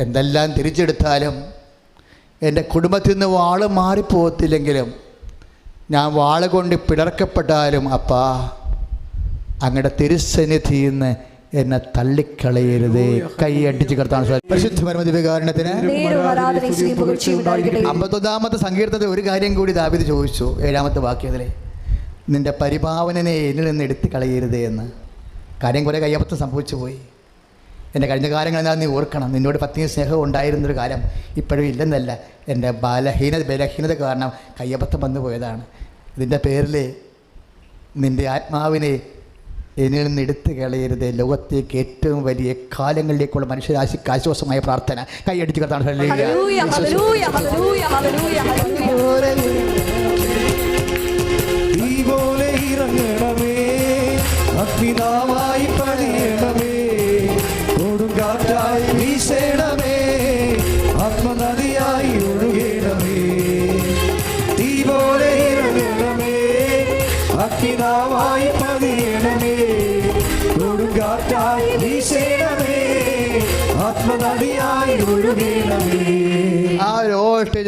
എന്തെല്ലാം തിരിച്ചെടുത്താലും എന്റെ കുടുംബത്തിൽ നിന്ന് വാൾ മാറിപ്പോകത്തില്ലെങ്കിലും ഞാൻ വാൾ കൊണ്ട് പിളർക്കപ്പെട്ടാലും അപ്പാ അങ്ങയുടെ തിരുസന്നിധിയിൽ നിന്ന് എന്നെ തള്ളിക്കളയരുതേ. കൈ അടിച്ചു കിടത്താണ് പരിശുദ്ധ പരമദിവ്യകാരണത്തിന് നേരും ആരാധനയും സ്തുതിയും പുകഴ്ചയും ഉണ്ടായിരിക്കട്ടെ അമ്പത്തൊന്നാമത്തെ സങ്കീർത്തത്തിൽ ഒരു കാര്യം കൂടി ദാബിത് ചോദിച്ചു ഏഴാമത്തെ വാക്യത്തിലെ നിന്റെ പരിഭാവനനെ എന്നിൽ നിന്ന് എടുത്തു കളയരുതേ എന്ന്. കാര്യം കുറേ കയ്യബദ്ധം സംഭവിച്ചു പോയി എന്റെ കഴിഞ്ഞ കാലങ്ങളെന്നാൽ നീ ഓർക്കണം. നിന്നോട് പത്നി സ്നേഹം ഉണ്ടായിരുന്നൊരു കാലം ഇപ്പോഴും ഇല്ലെന്നല്ല. എന്റെ ബലഹീനത ബലഹീനത കാരണം കയ്യബദ്ധം വന്നു പോയതാണ്. ഇതിന്റെ പേരിൽ നിന്റെ ആത്മാവിനെ എന്നിൽ നിന്ന് എടുത്തു കളയരുത്. ലോകത്തേക്ക് ഏറ്റവും വലിയ കാലങ്ങളിലേക്കുള്ള മനുഷ്യരാശിക്ക് ആശ്വാസമായ പ്രാർത്ഥന. കൈയടിച്ച് കിടത്താണ്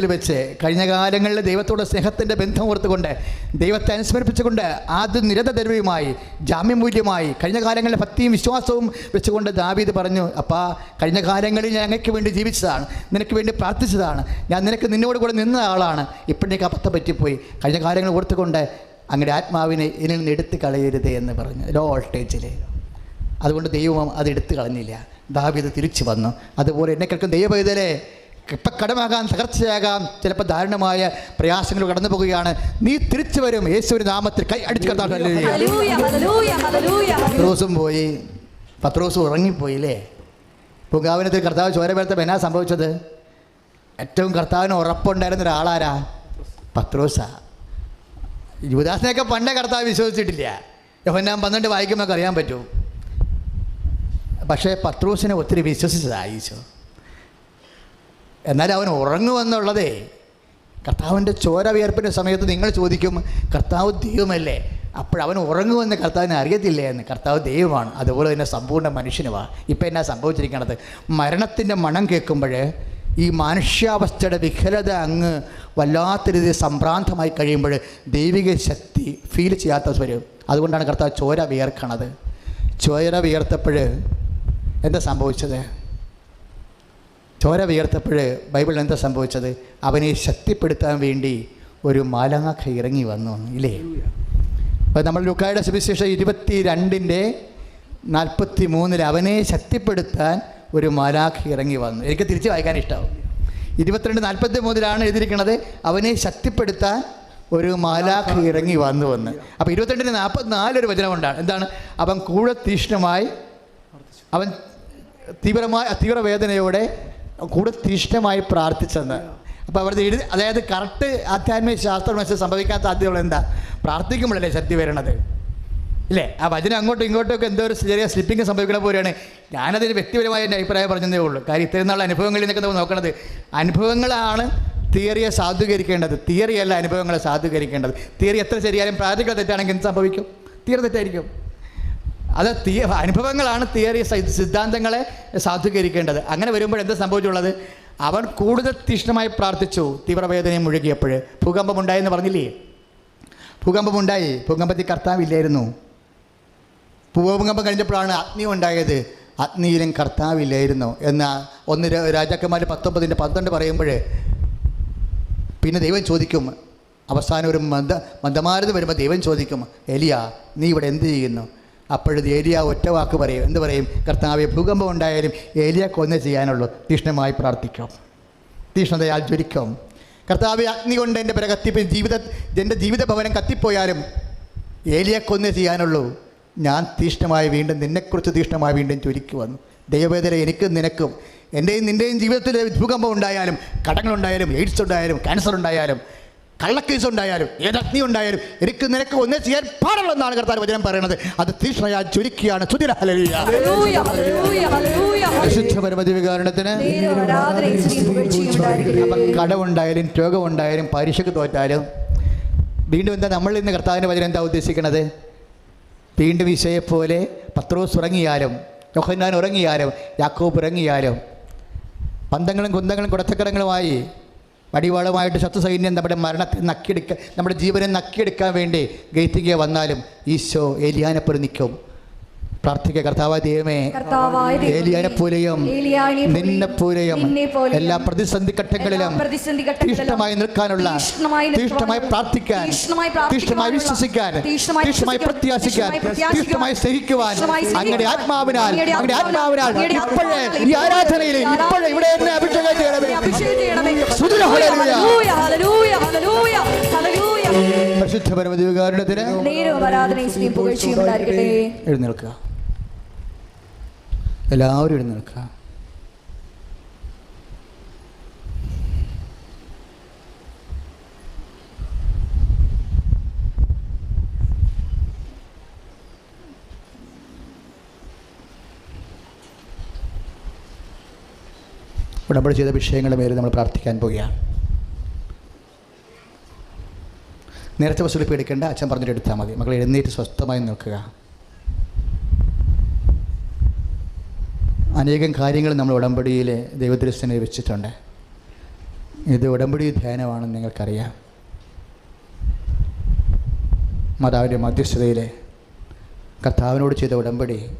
ഓ വെച്ച് കഴിഞ്ഞ കാലങ്ങളിൽ ദൈവത്തോട് സ്നേഹത്തിന്റെ ബന്ധം ഓർത്തുകൊണ്ട് ദൈവത്തെ അനുസ്മരിപ്പിച്ചുകൊണ്ട് ആദ്യ നിരതരവുമായി ജാമ്യമൂല്യമായി കഴിഞ്ഞ കാലങ്ങളിലെ ഭക്തിയും വിശ്വാസവും വെച്ചുകൊണ്ട് ദാവീദ് പറഞ്ഞു അപ്പാ കഴിഞ്ഞ കാലങ്ങളിൽ ഞാൻ അങ്ങയ്ക്ക് വേണ്ടി ജീവിച്ചതാണ് നിനക്ക് വേണ്ടി പ്രാർത്ഥിച്ചതാണ് ഞാൻ നിനക്ക് നിന്നോട് കൂടെ നിന്ന ആളാണ് ഇപ്പോഴേക്ക് അബദ്ധം പറ്റിപ്പോയി. കഴിഞ്ഞ കാലങ്ങൾ ഓർത്തുകൊണ്ട് അങ്ങയുടെ ആത്മാവിനെ ഇതിൽ നിന്ന് എടുത്ത് കളയരുത് എന്ന് പറഞ്ഞു ലോ വോൾട്ടേജിൽ അതുകൊണ്ട് ദൈവം അത് എടുത്തു കളഞ്ഞില്ല. ദാവീദ് തിരിച്ചു വന്നു. അതുപോലെ എന്നെ കേൾക്കും ദൈവവേദലെ ഇപ്പം കടമാകാം തകർച്ചയാകാം ചിലപ്പോൾ ദാരുണമായ പ്രയാസങ്ങൾ കടന്നു പോകുകയാണ്. നീ തിരിച്ചു വരും യേശുവിന്റെ നാമത്തിൽ കൈ അടിച്ചു കിടത്താൻ പോയി. പത്രോസും ഉറങ്ങിപ്പോയില്ലേ? പൂങ്കാവിനത്തിൽ കർത്താവ് ചോര വരുത്തപ്പോൾ എന്നാ സംഭവിച്ചത്? ഏറ്റവും കർത്താവിന് ഉറപ്പുണ്ടായിരുന്ന ഒരാളാരാ? പത്രോസാ. യുവദാസിനെയൊക്കെ പണ്ടേ കർത്താവ് വിശ്വസിച്ചിട്ടില്ല. യോഹന്നാൻ പന്ത്രണ്ട് വായിക്കുമ്പോൾ അറിയാൻ പറ്റും. പക്ഷേ പത്രോസിനെ ഒത്തിരി വിശ്വസിച്ചതാ ഈശോ. എന്നാൽ അവൻ ഉറങ്ങുമെന്നുള്ളതേ കർത്താവിന്റെ ചോര വിയർപ്പിന്റെ സമയത്ത് നിങ്ങൾ ചോദിക്കും കർത്താവ് ദൈവമല്ലേ? അപ്പോഴവൻ ഉറങ്ങുമെന്ന് കർത്താവിനെ അറിയത്തില്ലേ എന്ന്. കർത്താവ് ദൈവമാണ് അതുപോലെ തന്നെ സമ്പൂർണ മനുഷ്യനുമാണ് ഇപ്പം എന്നാ സംഭവിച്ചിരിക്കണത്? മരണത്തിന്റെ മണം കേൾക്കുമ്പോൾ ഈ മനുഷ്യാവസ്ഥയുടെ വിഖലത അങ്ങ് വല്ലാത്ത രീതിയിൽ സംഭ്രാന്തമായി കഴിയുമ്പോൾ ദൈവിക ശക്തി ഫീൽ ചെയ്യാത്ത വരും അതുകൊണ്ടാണ് കർത്താവ് ചോര വിയർക്കണത്. ചോര വിയർത്തപ്പോൾ എന്താ സംഭവിച്ചത്? ചോര വിയർത്തപ്പോൾ ബൈബിളിൽ എന്താ സംഭവിച്ചത്? അവനെ ശക്തിപ്പെടുത്താൻ വേണ്ടി ഒരു മാലാഖ ഇറങ്ങി വന്നു ഇല്ലേ? അപ്പോൾ നമ്മൾ ലുക്കായുടെ സുവിശേഷം ഇരുപത്തി രണ്ടിന്റെ നാൽപ്പത്തി മൂന്നിൽ അവനെ ശക്തിപ്പെടുത്താൻ ഒരു മാലാഖ ഇറങ്ങി വന്നു. എനിക്ക് തിരിച്ച് വായിക്കാൻ ഇഷ്ടമാവും ഇരുപത്തിരണ്ട് നാൽപ്പത്തി മൂന്നിലാണ് എഴുതിയിരിക്കുന്നത് അവനെ ശക്തിപ്പെടുത്താൻ ഒരു മാലാഖ ഇറങ്ങി വന്നു വന്ന് അപ്പോൾ ഇരുപത്തിരണ്ടിന് നാൽപ്പത്തിനാലൊരു വചനമുണ്ടാണ് എന്താണ്? അവൻ കൂടെ തീഷ്ണമായി അവൻ തീവ്രമായ തീവ്രവേദനയോടെ കൂടെ തീഷ്ണമായി പ്രാർത്ഥിച്ചെന്ന് അപ്പോൾ എഴുതി അതായത് കറക്റ്റ് ആധ്യാത്മിക ശാസ്ത്രം വെച്ച് സംഭവിക്കാൻ സാധ്യതകൾ എന്താ? പ്രാർത്ഥിക്കുമ്പോഴല്ലേ ശക്തി വരണത്. ഇല്ലേ? ആ വചനം അങ്ങോട്ടും ഇങ്ങോട്ടും ഒക്കെ എന്തോ ഒരു ചെറിയ സ്ലിപ്പിംഗ് സംഭവിക്കുന്ന പോലെയാണ്. ഞാനതിന് വ്യക്തിപരമായ എന്റെ അഭിപ്രായം പറഞ്ഞതേ ഉള്ളൂ. കാര്യം ഇത്രയും നാൾ അനുഭവങ്ങളിൽ നിന്നൊക്കെ നമ്മൾ നോക്കണത് അനുഭവങ്ങളാണ് തിയറിയെ സാധൂകരിക്കേണ്ടത്. തിയറിയല്ല അനുഭവങ്ങളെ സാധൂകരിക്കേണ്ടത്. തിയറി എത്ര ശരിയായാലും പ്രാർത്ഥിക്കുന്ന തെറ്റാണെങ്കിൽ എന്ത് സംഭവിക്കും? തിയറി തെറ്റായിരിക്കും. അത് തീ അനുഭവങ്ങളാണ് തിയറി സിദ്ധാന്തങ്ങളെ സാധൂകരിക്കേണ്ടത്. അങ്ങനെ വരുമ്പോൾ എന്താ സംഭവിച്ചുള്ളത്? അവൻ കൂടുതൽ തീഷ്ണമായി പ്രാർത്ഥിച്ചു. തീവ്രവേദനയും മുഴുകിയപ്പോൾ ഭൂകമ്പം ഉണ്ടായെന്ന് പറഞ്ഞില്ലേ? ഭൂകമ്പമുണ്ടായി. ഭൂകമ്പത്തിൽ കർത്താവില്ലായിരുന്നു. ഭൂകമ്പം കഴിഞ്ഞപ്പോഴാണ് അഗ്നി ഉണ്ടായത്. അഗ്നിയിലും കർത്താവില്ലായിരുന്നു എന്ന ഒന്ന് രാജാക്കന്മാർ പത്തൊമ്പതിന്റെ പന്ത്രണ്ട് പറയുമ്പോൾ പിന്നെ ദൈവം ചോദിക്കും. അവസാനം ഒരു മന്ദ മന്ദമാരുത് വരുമ്പോൾ ദൈവം ചോദിക്കും എലിയ നീ ഇവിടെ എന്ത് ചെയ്യുന്നു? അപ്പോഴത് ഏലിയ ഒറ്റ വാക്ക് പറയും. എന്ത് പറയും? കർത്താവെ ഭൂകമ്പം ഉണ്ടായാലും ഏലിയ കൊന്നേ ചെയ്യാനുള്ളൂ. തീഷ്ണമായി പ്രാർത്ഥിക്കും. തീഷ്ണതയാൽ ജ്വലിക്കും. കർത്താവ് അഗ്നി കൊണ്ട് എന്റെ പേരെ കത്തിപ്പ് ജീവിത എന്റെ ജീവിത ഭവനം കത്തിപ്പോയാലും ഏലിയ കൊന്നേ ചെയ്യാനുള്ളൂ. ഞാൻ തീഷ്ണമായി വീണ്ടും നിന്നെക്കുറിച്ച് തീഷ്ണമായി വീണ്ടും ചൊരിക്കു വന്നു ദൈവവേദന എനിക്കും നിനക്കും. എന്റെയും നിന്റെയും ജീവിതത്തിൽ ഭൂകമ്പം ഉണ്ടായാലും കടങ്ങളുണ്ടായാലും എയ്ഡ്സ് ഉണ്ടായാലും ക്യാൻസർ ഉണ്ടായാലും കള്ളക്കേസ് ഉണ്ടായാലും ഏത് അഗ്നി ഉണ്ടായാലും എനിക്ക് നിനക്ക് ഒന്നേ ചെയ്യാൻ പാടുള്ളതെന്നാണ് കർത്താൻ വചനം പറയുന്നത്. അത് തീഷ്ണയാ ചുരുക്കിയാണ്. കടവുണ്ടായാലും പരമതി വികാരണത്തിന് അപ്പം കടമുണ്ടായാലും രോഗമുണ്ടായാലും പരീക്ഷയ്ക്ക് തോറ്റാലും വീണ്ടും എന്താ നമ്മൾ ഇന്ന് കർത്താവിന്റെ വചനം എന്താ ഉദ്ദേശിക്കുന്നത്? വീണ്ടും ഈശോയെപ്പോലെ പത്രോസ് ഉറങ്ങിയാലും യോഹന്നാൻ ഉറങ്ങിയാലും യാക്കോബ് ഉറങ്ങിയാലും പന്തങ്ങളും കുന്തങ്ങളും കുടച്ചക്കരങ്ങളുമായി വടിവാളുമായിട്ട് ശത്രു സൈന്യം നമ്മുടെ മരണത്തെ നക്കിയെടുക്കാൻ നമ്മുടെ ജീവനെ നക്കിയെടുക്കാൻ വേണ്ടി ഗേറ്റിಗೆ വന്നാലും ഈശോ എലിയാനപ്പുറം നിൽക്കും. പ്രാർത്ഥിക്കുക കർത്താവായ ദൈവമേ ഏലിയാനെ പോലെയും നിന്നെ പോലെയും എല്ലാ പ്രതിസന്ധി ഘട്ടങ്ങളിലും തീഷ്ണമായി നിൽക്കാനുള്ള തീഷ്ണമായി പ്രാർത്ഥിക്കാൻ തീഷ്ണമായി വിശ്വസിക്കാൻ തീഷ്ണമായി പ്രത്യാശിക്കാൻ തീഷ്ണമായി സഹിക്കുവാൻ അങ്ങയുടെ ആത്മാവിനാൽ അങ്ങനെ ആത്മാവിനാൽ ഇപ്പോഴേ ഈ ആരാധനയിൽ ഇപ്പോഴേ ഇവിടെ എന്നെ അഭിഷേകം ചെയ്യണമേ. അഭിഷേകം ചെയ്യണമേ. സ്തുതിര hallelujah. Hallelujah, hallelujah, hallelujah, hallelujah. പരിശുദ്ധ പരമദിവകാരുണ്യത്തിന് നേരവും ആരാധനയും സ്ത്രീയും പുകഴ്ചയും ഉണ്ടായിരിക്കട്ടെ എഴുന്നേൽക്കുക എല്ലാവരും എഴുന്നേൽക്കുക ഉടമ്പടി ചെയ്ത വിഷയങ്ങളുടെ മേലെ നമ്മൾ പ്രാർത്ഥിക്കാൻ പോവുകയാണ്. നേരത്തെ വസൂലിപ്പ് എടുക്കേണ്ട അച്ഛൻ പറഞ്ഞിട്ട് എടുത്താൽ മതി. മക്കൾ എഴുന്നേറ്റ് സ്വസ്ഥമായി നിൽക്കുക. അനേകം കാര്യങ്ങൾ നമ്മൾ ഉടമ്പടിയിൽ ദൈവദൃശ്യനെ വെച്ചിട്ടുണ്ട്. ഇത് ഉടമ്പടി ധ്യാനമാണെന്ന് നിങ്ങൾക്കറിയാം. മാതാവിന്റെ മധ്യസ്ഥതയിൽ കർത്താവിനോട് ചെയ്ത ഉടമ്പടി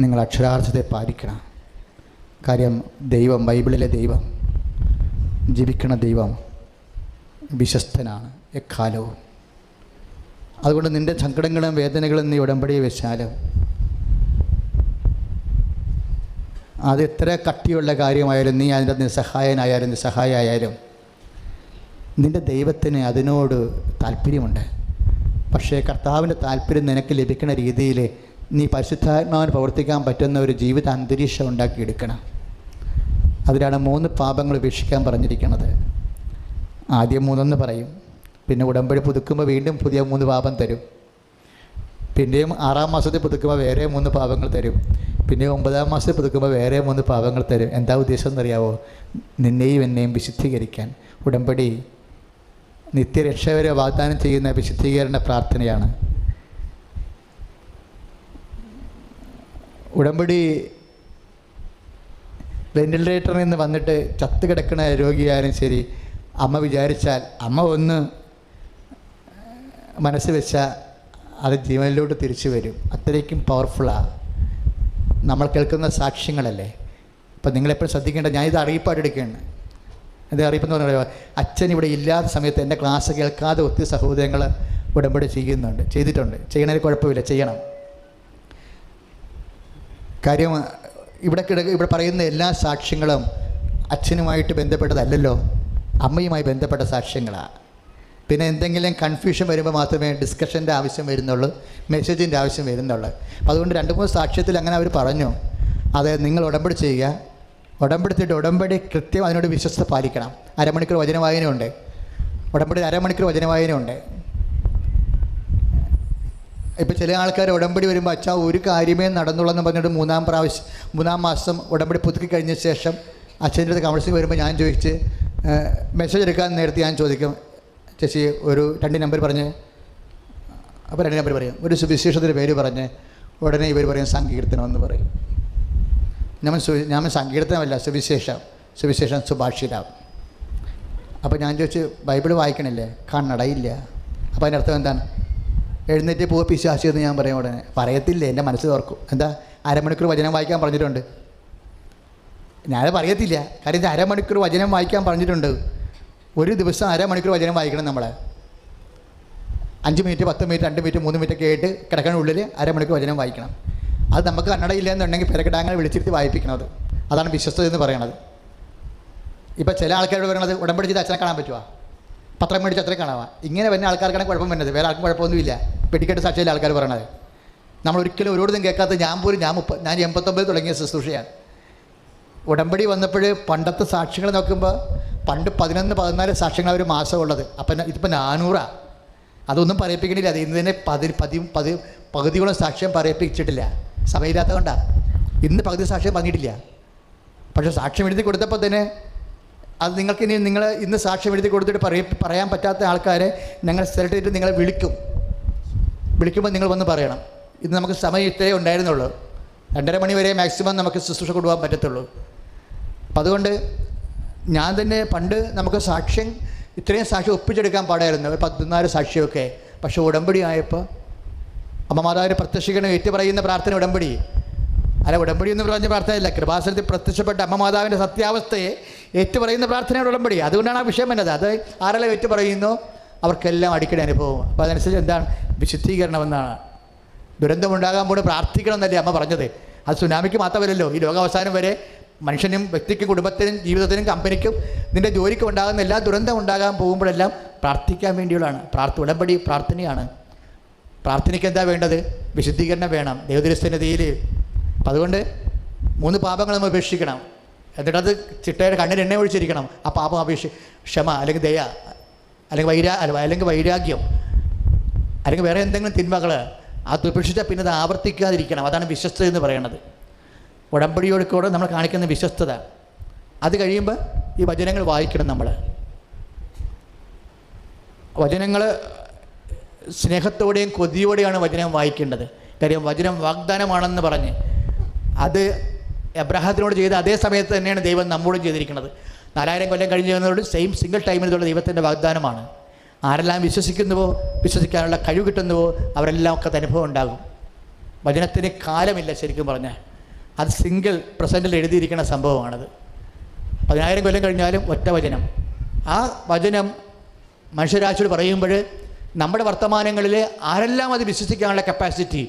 നിങ്ങൾ അക്ഷരാർത്ഥത്തെ പാലിക്കണം. കാര്യം ദൈവം ബൈബിളിലെ ദൈവം ജീവിക്കണ ദൈവം വിശ്വസ്തനാണ് എക്കാലവും. അതുകൊണ്ട് നിന്റെ സങ്കടങ്ങളും വേദനകളും നീ ഉടമ്പടിയെ വെച്ചാലും അത് എത്ര കട്ടിയുള്ള കാര്യമായാലും നീ അതിന്റെ നിസ്സഹായനായാലും നിസ്സഹായായാലും നിന്റെ ദൈവത്തിന് അതിനോട് താല്പര്യമുണ്ട്. പക്ഷേ കർത്താവിന്റെ താല്പര്യം നിനക്ക് ലഭിക്കുന്ന രീതിയിൽ നീ പരിശുദ്ധാത്മാവിന് പ്രവർത്തിക്കാൻ പറ്റുന്ന ഒരു ജീവിത അന്തരീക്ഷം ഉണ്ടാക്കിയെടുക്കണം. അതിലാണ് മൂന്ന് പാപങ്ങൾ ഉപേക്ഷിക്കാൻ പറഞ്ഞിരിക്കുന്നത്. ആദ്യം മൂന്നെന്ന് പറയും. പിന്നെ ഉടമ്പടി പുതുക്കുമ്പോൾ വീണ്ടും പുതിയ മൂന്ന് പാപം തരും. പിന്നെയും ആറാം മാസത്തിൽ പുതുക്കുമ്പോൾ വേറെ മൂന്ന് പാപങ്ങൾ തരും. പിന്നെ ഒമ്പതാം മാസത്തിൽ പുതുക്കുമ്പോൾ വേറെ മൂന്ന് പാപങ്ങൾ തരും. എന്താ ഉദ്ദേശം എന്നറിയാവോ? നിന്നെയും എന്നെയും വിശുദ്ധീകരിക്കാൻ. ഉടമ്പടി നിത്യരക്ഷ വരെ വാഗ്ദാനം ചെയ്യുന്ന വിശുദ്ധീകരണ പ്രാർത്ഥനയാണ്. ഉടമ്പടി വെന്റിലേറ്ററിൽ നിന്ന് വന്നിട്ട് ചത്ത് കിടക്കുന്ന രോഗിയായാലും ശരി അമ്മ വിചാരിച്ചാൽ അമ്മ ഒന്ന് മനസ്സ് വെച്ചാൽ അത് ജീവനിലോട്ട് തിരിച്ചു വരും. അത്രയ്ക്കും പവർഫുള്ളാണ് നമ്മൾ കേൾക്കുന്ന സാക്ഷ്യങ്ങളല്ലേ? ഇപ്പം നിങ്ങളെപ്പോഴും ശ്രദ്ധിക്കേണ്ട ഞാനിത് അറിയിപ്പായിട്ട് എടുക്കുകയാണ്. അത് അറിയിപ്പെന്ന് പറഞ്ഞാൽ അച്ഛൻ ഇവിടെ ഇല്ലാത്ത സമയത്ത് എന്റെ ക്ലാസ് കേൾക്കാതെ ഒത്തിരി സഹോദരങ്ങൾ ഉടമ്പടി ചെയ്യുന്നുണ്ട് ചെയ്തിട്ടുണ്ട്. ചെയ്യണതിൽ കുഴപ്പമില്ല ചെയ്യണം. കാര്യം ഇവിടെ കിട ഇവിടെ പറയുന്ന എല്ലാ സാക്ഷ്യങ്ങളും അച്ഛനുമായിട്ട് ബന്ധപ്പെട്ടതല്ലല്ലോ? അമ്മയുമായി ബന്ധപ്പെട്ട സാക്ഷ്യങ്ങളാണ് പിന്നെ എന്തെങ്കിലും കൺഫ്യൂഷൻ വരുമ്പോൾ മാത്രമേ ഡിസ്കഷന്റെ ആവശ്യം വരുന്നുള്ളൂ മെസ്സേജിന്റെ ആവശ്യം വരുന്നുള്ളൂ. അതുകൊണ്ട് രണ്ട് മൂന്ന് സാക്ഷ്യത്തിൽ അങ്ങനെ അവർ പറഞ്ഞു. അതായത് നിങ്ങൾ ഉടമ്പടി ചെയ്യുക. ഉടമ്പടിത്തിട്ട് ഉടമ്പടി കൃത്യം അതിനോട് വിശ്വസ്ത പാലിക്കണം. അരമണിക്കൂർ വചനവായനയുണ്ട്. ഉടമ്പടി അരമണിക്കൂർ വചനവായനയുണ്ട്. ഇപ്പം ചില ആൾക്കാർ ഉടമ്പടി വരുമ്പോൾ അച്ഛാ ഒരു കാര്യമേ നടന്നുള്ളൂ എന്ന് പറഞ്ഞിട്ട് മൂന്നാം പ്രാവശ്യം മൂന്നാം മാസം ഉടമ്പടി പുതുക്കി കഴിഞ്ഞ ശേഷം അച്ഛന്റെ അടുത്ത് കൗൺസിലിംഗ് വരുമ്പോൾ ഞാൻ ചോദിച്ച് മെസ്സേജ് എടുക്കാൻ നേരത്തെ ഞാൻ ചോദിക്കും ചേച്ചി ഒരു രണ്ട് നമ്പർ പറഞ്ഞ്. അപ്പോൾ രണ്ട് നമ്പർ പറയും. ഒരു സുവിശേഷത്തിന്റെ പേര് പറഞ്ഞ് ഉടനെ ഇവർ പറയും സങ്കീർത്തനം എന്ന് പറയും. ഞാൻ സു ഞാൻ സങ്കീർത്തനമല്ല സുവിശേഷം. സുവിശേഷം സുഭാഷിരാം അപ്പോൾ ഞാൻ ചോദിച്ചു ബൈബിൾ വായിക്കണില്ലേ? കണ്ണടയില്ല. അപ്പോൾ അതിന്റെ അർത്ഥം എന്താണ്? എഴുന്നേറ്റ് പോവുക പിശാശി എന്ന് ഞാൻ പറയും ഉടനെ. പറയത്തില്ലേ? എന്റെ മനസ്സ് തോർക്കും എന്താ? അരമണിക്കൂർ വചനം വായിക്കാൻ പറഞ്ഞിട്ടുണ്ട്. ഞാനത് പറയത്തില്ല. കാര്യം അരമണിക്കൂർ വചനം വായിക്കാൻ പറഞ്ഞിട്ടുണ്ട്. ഒരു ദിവസം അരമണിക്കൂർ വചനം വായിക്കണം നമ്മൾ അഞ്ച് മിനിറ്റ് പത്ത് മിനിറ്റ് രണ്ട് മിനിറ്റ് മൂന്ന് മിനിറ്റ് ഒക്കെ ആയിട്ട് കിടക്കണ ഉള്ളിൽ അരമണിക്കൂർ വചനം വായിക്കണം. അത് നമുക്ക് കന്നഡയില്ല എന്നുണ്ടെങ്കിൽ പെരക്കിടാങ്ങനെ വിളിച്ചിരുത്തി വായിപ്പിക്കണത് അത്. അതാണ് വിശ്വസ്തത എന്ന് പറയണത്. ഇപ്പം ചില ആൾക്കാരോട് പറയണത് ഉടമ്പടി ചെയ്ത് അച്ഛനെ കാണാൻ പറ്റുമോ പത്രം മേടിച്ച് അത്രയും കാണാവാ? ഇങ്ങനെ വരുന്ന ആൾക്കാർക്കാണ് കുഴപ്പം വരുന്നത്. വേറെ ആർക്കും കുഴപ്പമൊന്നുമില്ല. പെട്ടിക്കെട്ട് സാക്ഷിയിലെ ആൾക്കാർ പറയണത്. നമ്മൾ ഒരിക്കലും ഒരോടും കേൾക്കാത്ത ഞാൻ പോലും ഞാൻ മുപ്പ ഞാൻ എൺപത്തൊമ്പത് തുടങ്ങിയ ശുശ്രൂഷയാണ്. ഉടമ്പടി വന്നപ്പോൾ പണ്ടത്തെ സാക്ഷികൾ നോക്കുമ്പോൾ പണ്ട് പതിനൊന്ന് പതിനാല് സാക്ഷ്യങ്ങൾ ഒരു മാസം ഉള്ളത് അപ്പം ഇതിപ്പോൾ നാനൂറാണ് അതൊന്നും പറയിപ്പിക്കണില്ല. അത് ഇന്ന് തന്നെ പതി പതി പതി പകുതിയോളം സാക്ഷ്യം പറയിപ്പിച്ചിട്ടില്ല. സഭയില്ലാത്തത് കൊണ്ടാണ് ഇന്ന് പകുതി സാക്ഷ്യം പറഞ്ഞിട്ടില്ല പക്ഷേ സാക്ഷ്യം എഴുതി കൊടുത്തപ്പോൾ തന്നെ അത് നിങ്ങൾക്ക് ഇനി നിങ്ങൾ ഇന്ന് സാക്ഷ്യം എഴുതി കൊടുത്തിട്ട് പറയ പറയാൻ പറ്റാത്ത ആൾക്കാരെ ഞങ്ങൾ സെലക്ട് ചെയ്ത് നിങ്ങളെ വിളിക്കും. വിളിക്കുമ്പോൾ നിങ്ങൾ വന്ന് പറയണം. ഇത് നമുക്ക് സമയം ഇത്രയേ ഉണ്ടായിരുന്നുള്ളൂ. രണ്ടര മണി വരെ മാക്സിമം നമുക്ക് ശുശ്രൂഷ കൊണ്ടുപോകാൻ പറ്റത്തുള്ളൂ. അപ്പം അതുകൊണ്ട് ഞാൻ തന്നെ പണ്ട് നമുക്ക് സാക്ഷ്യം ഇത്രയും സാക്ഷ്യം ഒപ്പിച്ചെടുക്കാൻ പാടായിരുന്നു. ഒരു പതിനാല് സാക്ഷ്യമൊക്കെ. പക്ഷെ ഉടമ്പടി ആയപ്പോൾ അമ്മമാതാവിനെ പ്രത്യക്ഷിക്കണം ഏറ്റു പറയുന്ന പ്രാർത്ഥന ഉടമ്പടി. അല്ല ഉടമ്പടി എന്ന് പറഞ്ഞ പ്രാർത്ഥനയല്ല. കൃപാസനത്തിൽ പ്രത്യക്ഷപ്പെട്ട അമ്മമാതാവിന്റെ സത്യാവസ്ഥയെ ഏറ്റു പറയുന്ന പ്രാർത്ഥനയുടെ ഉടമ്പടി. അതുകൊണ്ടാണ് ആ വിഷയം വന്നത്. അത് ആരെല്ലാം ഏറ്റു പറയുന്നു അവർക്കെല്ലാം അടിക്കടി അനുഭവം. അപ്പോൾ അതനുസരിച്ച് എന്താണ്? വിശുദ്ധീകരണമെന്നാണ്. ദുരന്തമുണ്ടാകാൻ പോലും പ്രാർത്ഥിക്കണം എന്നല്ലേ അമ്മ പറഞ്ഞത്. അത് സുനാമിക്ക് മാത്രമല്ലല്ലോ. ഈ ലോകാവസാനം വരെ മനുഷ്യനും വ്യക്തിക്കും കുടുംബത്തിനും ജീവിതത്തിനും കമ്പനിക്കും നിന്റെ ജോലിക്കും ഉണ്ടാകുന്ന എല്ലാ ദുരന്തം ഉണ്ടാകാൻ പോകുമ്പോഴെല്ലാം പ്രാർത്ഥിക്കാൻ വേണ്ടിയുള്ളതാണ്. പ്രാർത്ഥ ഉടമ്പടി പ്രാർത്ഥനയാണ്. പ്രാർത്ഥനയ്ക്ക് എന്താ വേണ്ടത്? വിശുദ്ധീകരണം വേണം. ദൈവദൃസ്ഥനതയിൽ അപ്പം അതുകൊണ്ട് മൂന്ന് പാപങ്ങൾ നമ്മൾ ഉപേക്ഷിക്കണം. എന്നിട്ടത് ചിട്ടയുടെ കണ്ണിന് എണ്ണ ഒഴിച്ചിരിക്കണം. ആ പാപം അപേക്ഷ ക്ഷമ അല്ലെങ്കിൽ ദയ അല്ലെങ്കിൽ വൈരാ അല്ല അല്ലെങ്കിൽ വൈരാഗ്യം അല്ലെങ്കിൽ വേറെ എന്തെങ്കിലും തിന്മകൾ അത് ഉപേക്ഷിച്ചാൽ പിന്നെ അത് ആവർത്തിക്കാതിരിക്കണം. അതാണ് വിശ്വസ്തത എന്ന് പറയുന്നത്. ഉടമ്പടിയോട് കൂടെ നമ്മൾ കാണിക്കുന്ന വിശ്വസ്തത. അത് കഴിയുമ്പോൾ ഈ വചനങ്ങൾ വായിക്കണം നമ്മൾ വചനങ്ങൾ സ്നേഹത്തോടെയും കൊതിയോടെയാണ് വചനം വായിക്കേണ്ടത്. കാര്യം വചനം വാഗ്ദാനമാണെന്ന് പറഞ്ഞ് അത് എബ്രാഹത്തിനോട് ചെയ്ത അതേ സമയത്ത് തന്നെയാണ് ദൈവം നമ്മോടും ചെയ്തിരിക്കുന്നത്. നാലായിരം കൊല്ലം കഴിഞ്ഞ് വരുന്നതോട് സെയിം സിംഗിൾ ടൈമിലുള്ള ദൈവത്തിന്റെ വാഗ്ദാനമാണ്. ആരെല്ലാം വിശ്വസിക്കുന്നുവോ വിശ്വസിക്കാനുള്ള കഴിവ് കിട്ടുന്നുവോ അവരെല്ലാം ഒക്കെ അനുഭവം ഉണ്ടാകും. വചനത്തിന് കാലമില്ല ശരിക്കും പറഞ്ഞാൽ. അത് സിംഗിൾ പ്രസന്റിൽ എഴുതിയിരിക്കുന്ന സംഭവമാണത്. പതിനായിരം കൊല്ലം കഴിഞ്ഞാലും ഒറ്റ വചനം. ആ വചനം മനുഷ്യരാശിയോട് പറയുമ്പോൾ നമ്മുടെ വർത്തമാനങ്ങളിൽ ആരെല്ലാം അത് വിശ്വസിക്കാനുള്ള കപ്പാസിറ്റി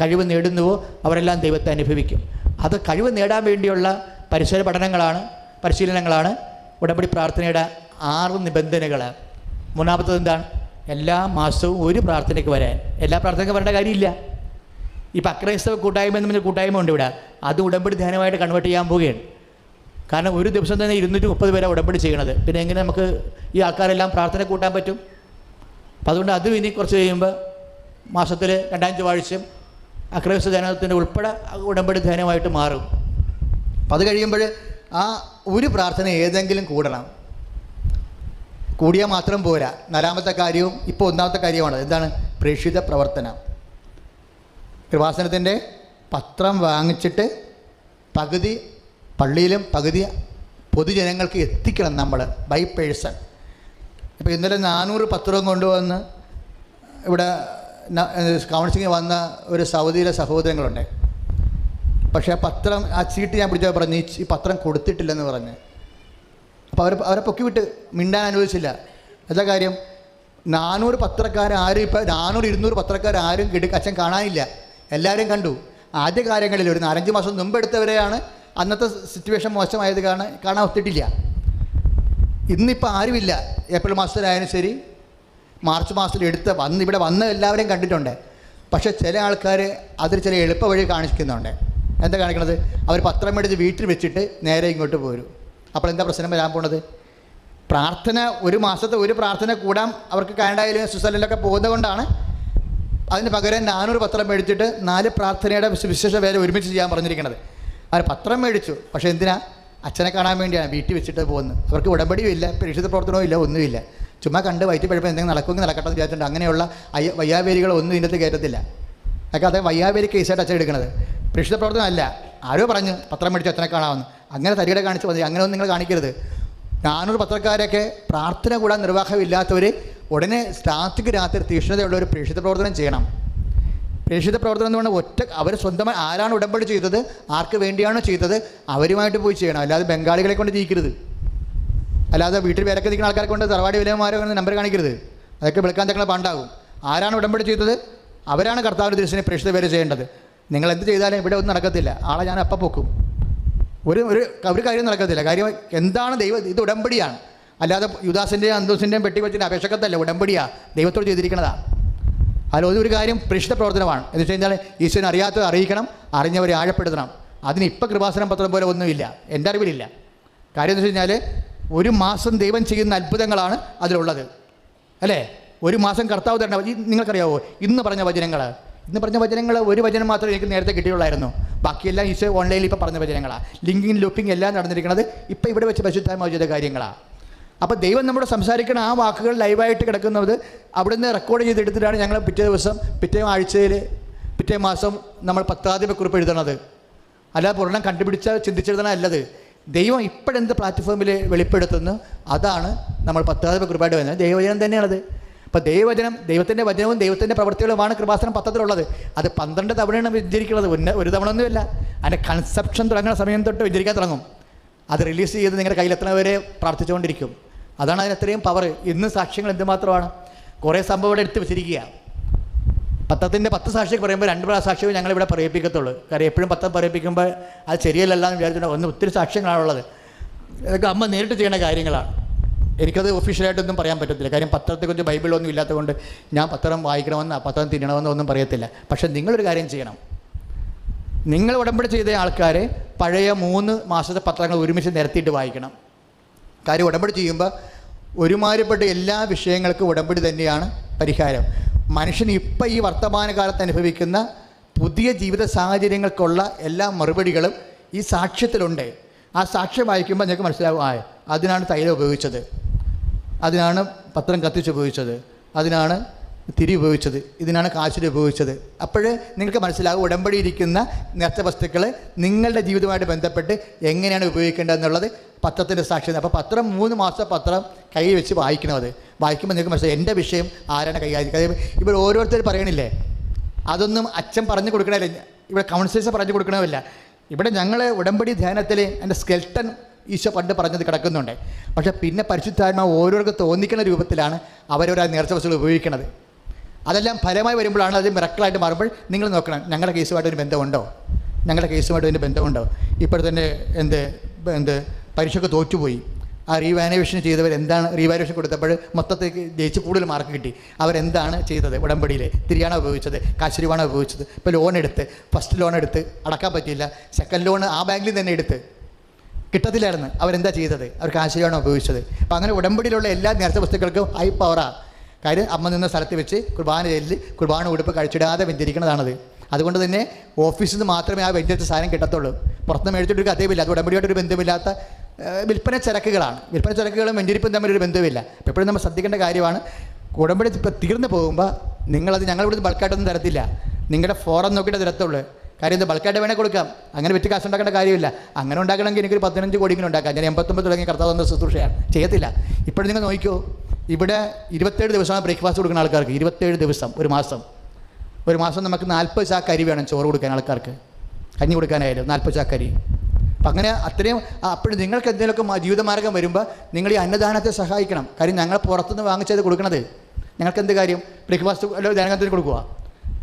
കഴിവ് നേടുന്നുവോ അവരെല്ലാം ദൈവത്തെ അനുഭവിക്കും. അത് കഴിവ് നേടാൻ വേണ്ടിയുള്ള പരിസര പഠനങ്ങളാണ് പരിശീലനങ്ങളാണ് ഉടമ്പടി പ്രാർത്ഥനയുടെ ആറ് നിബന്ധനകൾ മൂന്നാമത്തത് എന്താണ്? എല്ലാ മാസവും ഒരു പ്രാർത്ഥനയ്ക്ക് വരാൻ. എല്ലാ പ്രാർത്ഥനയ്ക്ക് വരേണ്ട കാര്യമില്ല. ഇപ്പം അക്രൈസ്തവ കൂട്ടായ്മ എന്ന് പറഞ്ഞ കൂട്ടായ്മ ഉണ്ട് ഇവിടെ. അത് ഉടമ്പടി ധ്യാനമായിട്ട് കൺവേർട്ട് ചെയ്യാൻ പോവുകയാണ്. കാരണം ഒരു ദിവസം തന്നെ ഇരുന്നൂറ്റി മുപ്പത് പേരെ ഉടമ്പടി ചെയ്യണത്. പിന്നെ എങ്ങനെ നമുക്ക് ഈ ആൾക്കാരെല്ലാം പ്രാർത്ഥന കൂട്ടാൻ പറ്റും? അപ്പം അതുകൊണ്ട് അതും ഇനി കുറച്ച് കഴിയുമ്പോൾ മാസത്തിൽ രണ്ടാം ചൊവ്വാഴ്ചയും അക്രൈസ്ത ധ്യാനത്തിന്റെ ഉൾപ്പെടെ ഉടമ്പടി ധ്യാനമായിട്ട് മാറും. അപ്പം അത് കഴിയുമ്പോൾ ആ ഒരു പ്രാർത്ഥന ഏതെങ്കിലും കൂടണം. കൂടിയാൽ മാത്രം പോരാ. നാലാമത്തെ കാര്യവും ഇപ്പോൾ ഒന്നാമത്തെ കാര്യമാണ് എന്താണ്? പ്രേക്ഷിത പ്രവർത്തനം. കൃപാസനത്തിന്റെ പത്രം വാങ്ങിച്ചിട്ട് പകുതി പള്ളിയിലും പകുതി പൊതുജനങ്ങൾക്ക് എത്തിക്കണം നമ്മൾ ബൈ പേഴ്സൺ ഇപ്പോൾ ഇന്നലെ നാനൂറ് പത്രം കൊണ്ടുവന്ന് ഇവിടെ കൗൺസിലിംഗ് വന്ന ഒരു സൗദിയിലെ സഹോദരങ്ങളുണ്ട്. പക്ഷേ ആ പത്രം ആ ചീട്ട് ഞാൻ പിടിച്ചാൽ പറഞ്ഞു "ഈ പത്രം കൊടുത്തിട്ടില്ലെന്ന് പറഞ്ഞ്. അപ്പോൾ അവർ അവരെ പൊക്കി വിട്ട് മിണ്ടാൻ അനുവദിച്ചില്ല. എന്താ കാര്യം? നാനൂറ് പത്രക്കാരും ഇപ്പോൾ നാനൂറ് ഇരുന്നൂറ് പത്രക്കാരും കിട അച്ഛൻ കാണാനില്ല. എല്ലാവരും കണ്ടു. ആദ്യ കാര്യങ്ങളിൽ ഒരു നാലഞ്ച് മാസം മുമ്പ് എടുത്തവരെയാണ് അന്നത്തെ സിറ്റുവേഷൻ മോശമായത് കാണാൻ കാണാൻ ഒത്തിട്ടില്ല. ഇന്നിപ്പോൾ ആരുമില്ല. ഏപ്രിൽ മാസത്തിലായാലും ശരി മാർച്ച് മാസത്തിൽ എടുത്ത് വന്ന് ഇവിടെ വന്ന എല്ലാവരെയും കണ്ടിട്ടുണ്ട്. പക്ഷേ ചില ആൾക്കാർ അതിൽ ചില എളുപ്പ വഴി കാണിക്കുന്നുണ്ട്. എന്താ കാണിക്കണത്? അവർ പത്രം മേടിച്ച് വീട്ടിൽ വെച്ചിട്ട് നേരെ ഇങ്ങോട്ട് പോരും. അപ്പോൾ എന്താ പ്രശ്നം വരാൻ പോണത്? പ്രാർത്ഥന ഒരു മാസത്തെ ഒരു പ്രാർത്ഥന കൂടാൻ അവർക്ക് കാനഡയിലും സ്വിറ്റ്സർലൻഡിലൊക്കെ പോകുന്നത് കൊണ്ടാണ് അതിന് പകരം നാനൂറ് പത്രം മേടിച്ചിട്ട് നാല് പ്രാർത്ഥനയുടെ വിശ- വിശേഷ വേല ഒരുമിച്ച് ചെയ്യാൻ പറഞ്ഞിരിക്കുന്നത് അവർ പത്രം മേടിച്ചു. പക്ഷേ എന്തിനാ? അച്ഛനെ കാണാൻ വേണ്ടിയാണ് വീട്ടിൽ വെച്ചിട്ട് പോകുന്നത്. അവർക്ക് ഉടമ്പടിയും ഇല്ല പരീക്ഷിത പ്രവർത്തനവും ഇല്ല ഒന്നുമില്ല. ചുമ്മാ കണ്ട് വൈറ്റ് പഴുപ്പം എന്തെങ്കിലും നടക്കുമെങ്കിൽ നടക്കട്ടെ എന്ന് വിചാരിച്ചിട്ടുണ്ട്. അങ്ങനെയുള്ള അയ്യ വയ്യാവേലികളൊന്നും ഇതിന്റെ അകത്ത് കയറ്റത്തില്ല. അതൊക്കെ അത് വയ്യാവേലി കേസായിട്ട് അച്ഛൻ എടുക്കുന്നത് പരീക്ഷിത പ്രവർത്തനം അല്ല. ആരോ പറഞ്ഞു പത്രം മേടിച്ച് അച്ഛനെ കാണാമെന്ന്. അങ്ങനെ തരികട കാണിച്ച് മതി അങ്ങനെ ഒന്നും നിങ്ങൾ കാണിക്കരുത്. നാനൂറ് പത്രക്കാരൊക്കെ പ്രാർത്ഥന കൂടാൻ നിർവാഹമില്ലാത്തവർ ഉടനെ സ്റ്റാർട്ടിക്ക് രാത്രി തീക്ഷ്ണതയുള്ള ഒരു പ്രേക്ഷിത പ്രവർത്തനം ചെയ്യണം. പ്രേക്ഷിത പ്രവർത്തനം എന്ന് പറഞ്ഞാൽ ഒറ്റ അവർ സ്വന്തമായി ആരാണ് ഉടമ്പടി ചെയ്തത്? ആർക്ക് വേണ്ടിയാണോ ചെയ്തത്? അവരുമായിട്ട് പോയി ചെയ്യണം. അല്ലാതെ ബംഗാളികളെ കൊണ്ട് ജയിക്കരുത് അല്ലാതെ വീട്ടിൽ വിലക്ക് നിൽക്കുന്ന ആൾക്കാരെ കൊണ്ട് തറവാടി വിലമാരെ കൊണ്ട് നമ്പർ കാണിക്കരുത്. അതൊക്കെ വിളിക്കാൻ തക്കളെ പാണ്ടാകും. ആരാണ് ഉടമ്പടി ചെയ്തത്? അവരാണ് കർത്താവിന്റെ ദൃശ്യനെ പ്രേക്ഷിത പേര് ചെയ്യേണ്ടത്. നിങ്ങൾ എന്ത് ചെയ്താലും ഇവിടെ ഒന്നും നടക്കത്തില്ല. ആളെ ഞാൻ അപ്പം പൊക്കും. ഒരു ഒരു ഒരു കാര്യം നടക്കത്തില്ല. കാര്യം എന്താണ് ദൈവം ഇത് ഉടമ്പടിയാണ്. അല്ലാതെ യുദാസിന്റെയും അന്തോസിന്റെയും പെട്ടി വെച്ചിട്ട് അപേക്ഷക്കത്തല്ല ഉടമ്പടിയാ. ദൈവത്തോട് ചെയ്തിരിക്കുന്നതാ അതിൽ ഒരു കാര്യം പ്രേക്ഷിത പ്രവർത്തനമാണ്. എന്ന് വെച്ച് കഴിഞ്ഞാൽ ഈശ്വരൻ അറിയാത്തത് അറിയിക്കണം അറിഞ്ഞവരെ ആഴപ്പെടുത്തണം. അതിന് ഇപ്പം കൃപാസനം പത്രം പോലെ ഒന്നുമില്ല. എന്റെ അറിവിലില്ല. കാര്യം എന്ന് വെച്ച് കഴിഞ്ഞാൽ ഒരു മാസം ദൈവം ചെയ്യുന്ന അത്ഭുതങ്ങളാണ് അതിലുള്ളത്. അല്ലേ? ഒരു മാസം കർത്താവ് തരേണ്ട നിങ്ങൾക്കറിയാവോ? ഇന്ന് പറഞ്ഞ വചനങ്ങൾ ഇന്ന് പറഞ്ഞ വചനങ്ങൾ ഒരു വചനം മാത്രമേ എനിക്ക് നേരത്തെ കിട്ടിയുള്ളായിരുന്നു. ബാക്കിയെല്ലാം ഈശോ ഓൺലൈനിൽ ഇപ്പോൾ പറഞ്ഞ വചനങ്ങളാണ് ലിങ്കിങ് ലൂപ്പിങ് എല്ലാം നടന്നിരിക്കുന്നത് ഇപ്പോൾ ഇവിടെ വെച്ച് പരിശുദ്ധമായ ചെയ്ത കാര്യങ്ങളാണ് അപ്പോൾ ദൈവം നമ്മുടെ സംസാരിക്കുന്ന ആ വാക്കുകൾ ലൈവായിട്ട് കിടക്കുന്നത് അവിടുന്ന് റെക്കോർഡ് ചെയ്തെടുത്തിട്ടാണ് ഞങ്ങൾ പിറ്റേ ദിവസം പിറ്റേ ആഴ്ചയിൽ പിറ്റേ മാസം നമ്മൾ പത്താദ്യമ കുറിപ്പ് എഴുതണത്. അല്ലാതെ പൂർണം കണ്ടുപിടിച്ച ചിന്തിച്ചെഴുതണ അല്ലത്. ദൈവം ഇപ്പോഴെന്ത് പ്ലാറ്റ്ഫോമിൽ വെളിപ്പെടുത്തുന്നു അതാണ് നമ്മൾ കൃപയുടെ വരുന്നത്. ദൈവവചനം തന്നെയാണത്. അപ്പോൾ ദൈവവചനം ദൈവത്തിന്റെ വചനവും ദൈവത്തിന്റെ പ്രവർത്തികളുമാണ് കൃപാസനം പത്രത്തിലുള്ളത്. അത് പന്ത്രണ്ട് തവണയാണ് വിചരിക്കുന്നത് ഒന്ന് ഒരു തവണ ഒന്നുമില്ല അതിന്റെ കൺസെപ്ഷൻ തുടങ്ങുന്ന സമയം തൊട്ട് വിചരിക്കാൻ തുടങ്ങും. അത് റിലീസ് ചെയ്ത് നിങ്ങളുടെ കയ്യിലെത്തുന്നവരെ പ്രാർത്ഥിച്ചുകൊണ്ടിരിക്കും. അതാണ് അതിന് അത്രയും പവർ ഇന്ന് സാക്ഷ്യങ്ങൾ എന്തുമാത്രമാണ്? കുറേ സംഭവം ഇവിടെ എടുത്ത് വെച്ചിരിക്കുക. പത്രത്തിന്റെ പത്ത് സാക്ഷി പറയുമ്പോൾ രണ്ട് പ്രാ സാക്ഷ്യവും ഞങ്ങളിവിടെ പറയിപ്പിക്കത്തുള്ളൂ. കാര്യം എപ്പോഴും പത്രം പറയിപ്പിക്കുമ്പോൾ അത് ശരിയല്ലല്ല എന്ന് വിചാരിച്ചിട്ട് ഒന്ന് ഒത്തിരി സാക്ഷ്യങ്ങളാണുള്ളത് ഇതൊക്കെ അമ്മ നേരിട്ട് ചെയ്യേണ്ട കാര്യങ്ങളാണ്. എനിക്കത് ഒഫീഷ്യലായിട്ടൊന്നും പറയാൻ പറ്റത്തില്ല. കാര്യം പത്രത്തെക്കുറിച്ച് ബൈബിളൊന്നും ഇല്ലാത്തതുകൊണ്ട് ഞാൻ പത്രം വായിക്കണമെന്ന് പത്രം തിന്നണമെന്നോ ഒന്നും പറയത്തില്ല. പക്ഷേ നിങ്ങളൊരു കാര്യം ചെയ്യണം. നിങ്ങൾ ഉടമ്പടി ചെയ്ത ആൾക്കാരെ പഴയ മൂന്ന് മാസത്തെ പത്രങ്ങൾ ഒരുമിച്ച് നിരത്തിയിട്ട് വായിക്കണം. കാര്യം ഉടമ്പടി ചെയ്യുമ്പോൾ ഒരുമാതിരിപ്പെട്ട എല്ലാ വിഷയങ്ങൾക്കും ഉടമ്പടി തന്നെയാണ് പരിഹാരം. മനുഷ്യൻ ഇപ്പം ഈ വർത്തമാനകാലത്ത് അനുഭവിക്കുന്ന പുതിയ ജീവിത സാഹചര്യങ്ങൾക്കുള്ള എല്ലാ മറുപടികളും ഈ സാക്ഷ്യത്തിലുണ്ട്. ആ സാക്ഷ്യം വായിക്കുമ്പോൾ നിങ്ങൾക്ക് മനസ്സിലാവും ആ അതിനാണ് തൈലം ഉപയോഗിച്ചത്. അതിനാണ് പത്രം കത്തിച്ച് ഉപയോഗിച്ചത്. അതിനാണ് തിരി ഉപയോഗിച്ചത് ഇതിനാണ് കാശിൽ ഉപയോഗിച്ചത്. അപ്പോൾ നിങ്ങൾക്ക് മനസ്സിലാകും ഉടമ്പടിയിരിക്കുന്ന നേർച്ച വസ്തുക്കൾ നിങ്ങളുടെ ജീവിതവുമായിട്ട് ബന്ധപ്പെട്ട് എങ്ങനെയാണ് ഉപയോഗിക്കേണ്ടതെന്നുള്ളത് പത്രത്തിന്റെ സാക്ഷി അപ്പോൾ പത്രം മൂന്ന് മാസം പത്രം കൈ വെച്ച് വായിക്കണം അത്. വായിക്കുമ്പോൾ നിങ്ങൾക്ക് മനസ്സിലാവും എന്റെ വിഷയം ആരാണ് കൈകാര്യം ഇവിടെ ഓരോരുത്തർ പറയണില്ലേ? അതൊന്നും അച്ഛൻ പറഞ്ഞു കൊടുക്കണമല്ല ഇവിടെ കൗൺസിലേഴ്സ് പറഞ്ഞു കൊടുക്കണമല്ല ഇവിടെ ഞങ്ങൾ ഉടമ്പടി ധ്യാനത്തിൽ എന്റെ സ്കെൽട്ടൺ ഈശോ പണ്ട് പറഞ്ഞത് കിടക്കുന്നുണ്ട്. പക്ഷേ പിന്നെ പരിശുദ്ധാത്മാവ് ഓരോരുത്തർക്ക് തോന്നിക്കുന്ന രൂപത്തിലാണ് അവരവരാ നേർച്ച വസ്തുക്കൾ ഉപയോഗിക്കുന്നത് അതെല്ലാം ഫലമായി വരുമ്പോഴാണ് അത് മിറക്കളായിട്ട് മാറുമ്പോൾ നിങ്ങൾ നോക്കണം ഞങ്ങളുടെ കേസുമായിട്ട് ഒരു ബന്ധമുണ്ടോ? ഞങ്ങളുടെ കേസുമായിട്ട് അതിന്റെ ബന്ധമുണ്ടോ? ഇപ്പോൾ തന്നെ എന്ത് എന്ത് പരീക്ഷയ്ക്ക് തോറ്റുപോയി. ആ റീവാനുവേഷൻ ചെയ്തവർ എന്താണ് റീവാനുവേഷൻ കൊടുത്തപ്പോൾ മൊത്തത്തിൽ ജയിച്ച് കൂടുതൽ മാർക്ക് കിട്ടി. അവരെന്താണ് ചെയ്തത് ഉടമ്പടിയിൽ തിരിയാണോ ഉപയോഗിച്ചത്? കാശുരൂപാണോ ഉപയോഗിച്ചത്? ഇപ്പോൾ ലോൺ എടുത്ത് ഫസ്റ്റ് ലോൺ എടുത്ത് അടക്കാൻ പറ്റിയില്ല. സെക്കൻഡ് ലോൺ ആ ബാങ്കിൽ തന്നെ എടുത്ത്. കിട്ടത്തില്ലായിരുന്നു. അവരെന്താ ചെയ്തത്? അവർ കാശിയാണ് ഉപയോഗിച്ചത്? അപ്പോൾ അങ്ങനെ ഉടമ്പടിയിലുള്ള എല്ലാ നേർച്ച വസ്തുക്കൾക്കും ഹൈ പവറാണ് കാര്യം അമ്മ നിന്ന സ്ഥലത്ത് വെച്ച് കുർബാന ചെല്ലി കുർബാന ഉടുപ്പ് കഴിച്ചിടാതെ വെഞ്ചരിക്കുന്നതാണത് അതുകൊണ്ട് തന്നെ ഓഫീസിൽ നിന്ന് മാത്രമേ ആ വെഞ്ചരിച്ച സാധനം കിട്ടത്തുള്ളൂ. പുറത്ത് മേടിച്ചിട്ടൊരു കഥയുമില്ല. അത് ഉടമ്പടിയായിട്ടൊരു ബന്ധമില്ലാത്ത വിൽപ്പന ചരക്കുകളാണ്. വിൽപ്പന ചരക്കുകളും വെഞ്ചരിപ്പും തമ്മിലൊരു ബന്ധമില്ല. എപ്പോഴും നമ്മൾ ശ്രദ്ധിക്കേണ്ട കാര്യമാണ് ഉടമ്പടി ഇപ്പം തീർന്നു പോകുമ്പോൾ നിങ്ങളത് ഞങ്ങളിവിടുന്ന് ബൾക്കായിട്ടൊന്നും തരത്തില്ല. നിങ്ങളുടെ ഫോറം നോക്കിയിട്ട് തരത്തുള്ളൂ. കാര്യം ഇത് ബൾക്കായിട്ട് വേണേൽ കൊടുക്കാം. അങ്ങനെ വെച്ച് കാശ് ഉണ്ടാക്കേണ്ട കാര്യമില്ല. അങ്ങനെ ഉണ്ടാക്കണമെങ്കിൽ എനിക്കൊരു പതിനഞ്ച് കോടിയെങ്കിലും ഉണ്ടാക്കാം. ഞാൻ എൺപത്തൊമ്പത് തുടങ്ങിയ കർത്താവ് എന്ന ശുശ്രൂഷയാണ്. ചെയ്യത്തില്ല. ഇപ്പോഴും നിങ്ങൾ നോക്കിക്കോ. ഇവിടെ ഇരുപത്തേഴ് ദിവസമാണ് ബ്രേക്ക്ഫാസ്റ്റ് കൊടുക്കുന്ന ആൾക്കാർക്ക്. ഇരുപത്തേഴ് ദിവസം ഒരു മാസം. ഒരു മാസം നമുക്ക് നാൽപ്പത് ചാക്ക് അരി വേണം ചോറ് കൊടുക്കാൻ ആൾക്കാർക്ക്. കഞ്ഞി കൊടുക്കാനായാലും നാൽപ്പത് ചാക്ക് അരി. അപ്പം അങ്ങനെ അത്രയും അപ്പോഴും നിങ്ങൾക്ക് എന്തെങ്കിലുമൊക്കെ ജീവിതമാർഗം വരുമ്പോൾ നിങ്ങൾ ഈ അന്നദാനത്തെ സഹായിക്കണം. കാര്യം ഞങ്ങൾ പുറത്തുനിന്ന് വാങ്ങിച്ചത് കൊടുക്കണത്. ഞങ്ങൾക്ക് എന്ത് കാര്യം? ബ്രേക്ക്ഫാസ്റ്റ് ധ്യാനകത്തിന് കൊടുക്കുക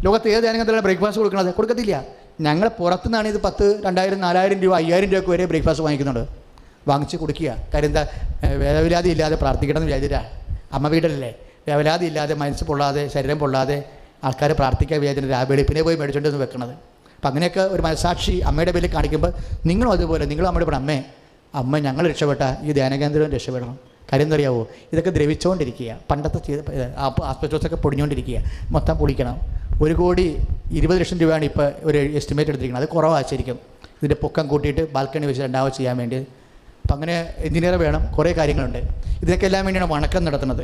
ലോകത്ത് ഏത് ധ്യാനകേന്ദ്രമാണ് ബ്രേക്ക്ഫാസ്റ്റ് കൊടുക്കണത്? കൊടുക്കത്തില്ല. ഞങ്ങൾ പുറത്തുനിന്നാണ് ഇത് പത്ത് രണ്ടായിരം നാലായിരം രൂപ അയ്യായിരം രൂപയ്ക്ക് വരെ ബ്രേക്ക്ഫാസ്റ്റ് വാങ്ങിക്കുന്നുണ്ട്. വാങ്ങിച്ച് കൊടുക്കുക. കാര്യം എന്താ വേദവില്ലാതെ ഇല്ലാതെ പ്രാർത്ഥിക്കണം എന്ന് വിചാരിച്ചിട്ടാ. അമ്മ വീടല്ലേ? വേവലാതി ഇല്ലാതെ മനസ്സ് പൊള്ളാതെ ശരീരം പൊള്ളാതെ ആൾക്കാർ പ്രാർത്ഥിക്കാൻ വേദന വെളുപ്പിനെ പോയി മേടിച്ചുകൊണ്ട് വന്ന് വെക്കണത്. അപ്പം അങ്ങനെയൊക്കെ ഒരു മനസാക്ഷി അമ്മയുടെ പേരിൽ കാണിക്കുമ്പോൾ നിങ്ങളും അതുപോലെ നിങ്ങളും അമ്മയുടെ കൂടെ അമ്മേ അമ്മ ഞങ്ങൾ രക്ഷപ്പെട്ട ഈ ധ്യാനകേന്ദ്രവും രക്ഷപ്പെടണം. കാര്യം എന്തറിയാവോ ഇതൊക്കെ ദ്രവിച്ചുകൊണ്ടിരിക്കുക പണ്ടത്തെ ചെയ്ത ആസ്പെറ്റോസൊക്കെ പൊടിഞ്ഞുകൊണ്ടിരിക്കുക മൊത്തം പൊളിക്കണം. ഒരു കോടി ഇരുപത് ലക്ഷം രൂപയാണ് ഇപ്പോൾ ഒരു എസ്റ്റിമേറ്റ് എടുത്തിരിക്കുന്നത് അത് കുറവാണ് ശരിക്കും. ഇതിന്റെ പൊക്കം കൂട്ടിയിട്ട് ബാൽക്കണി വെച്ച് രണ്ടാമത് ചെയ്യാൻ വേണ്ടി അപ്പം അങ്ങനെ എഞ്ചിനീയർ വേണം കുറേ കാര്യങ്ങളുണ്ട്. ഇതിനൊക്കെ എല്ലാം വേണ്ടിയാണ് വണക്കം നടത്തുന്നത്.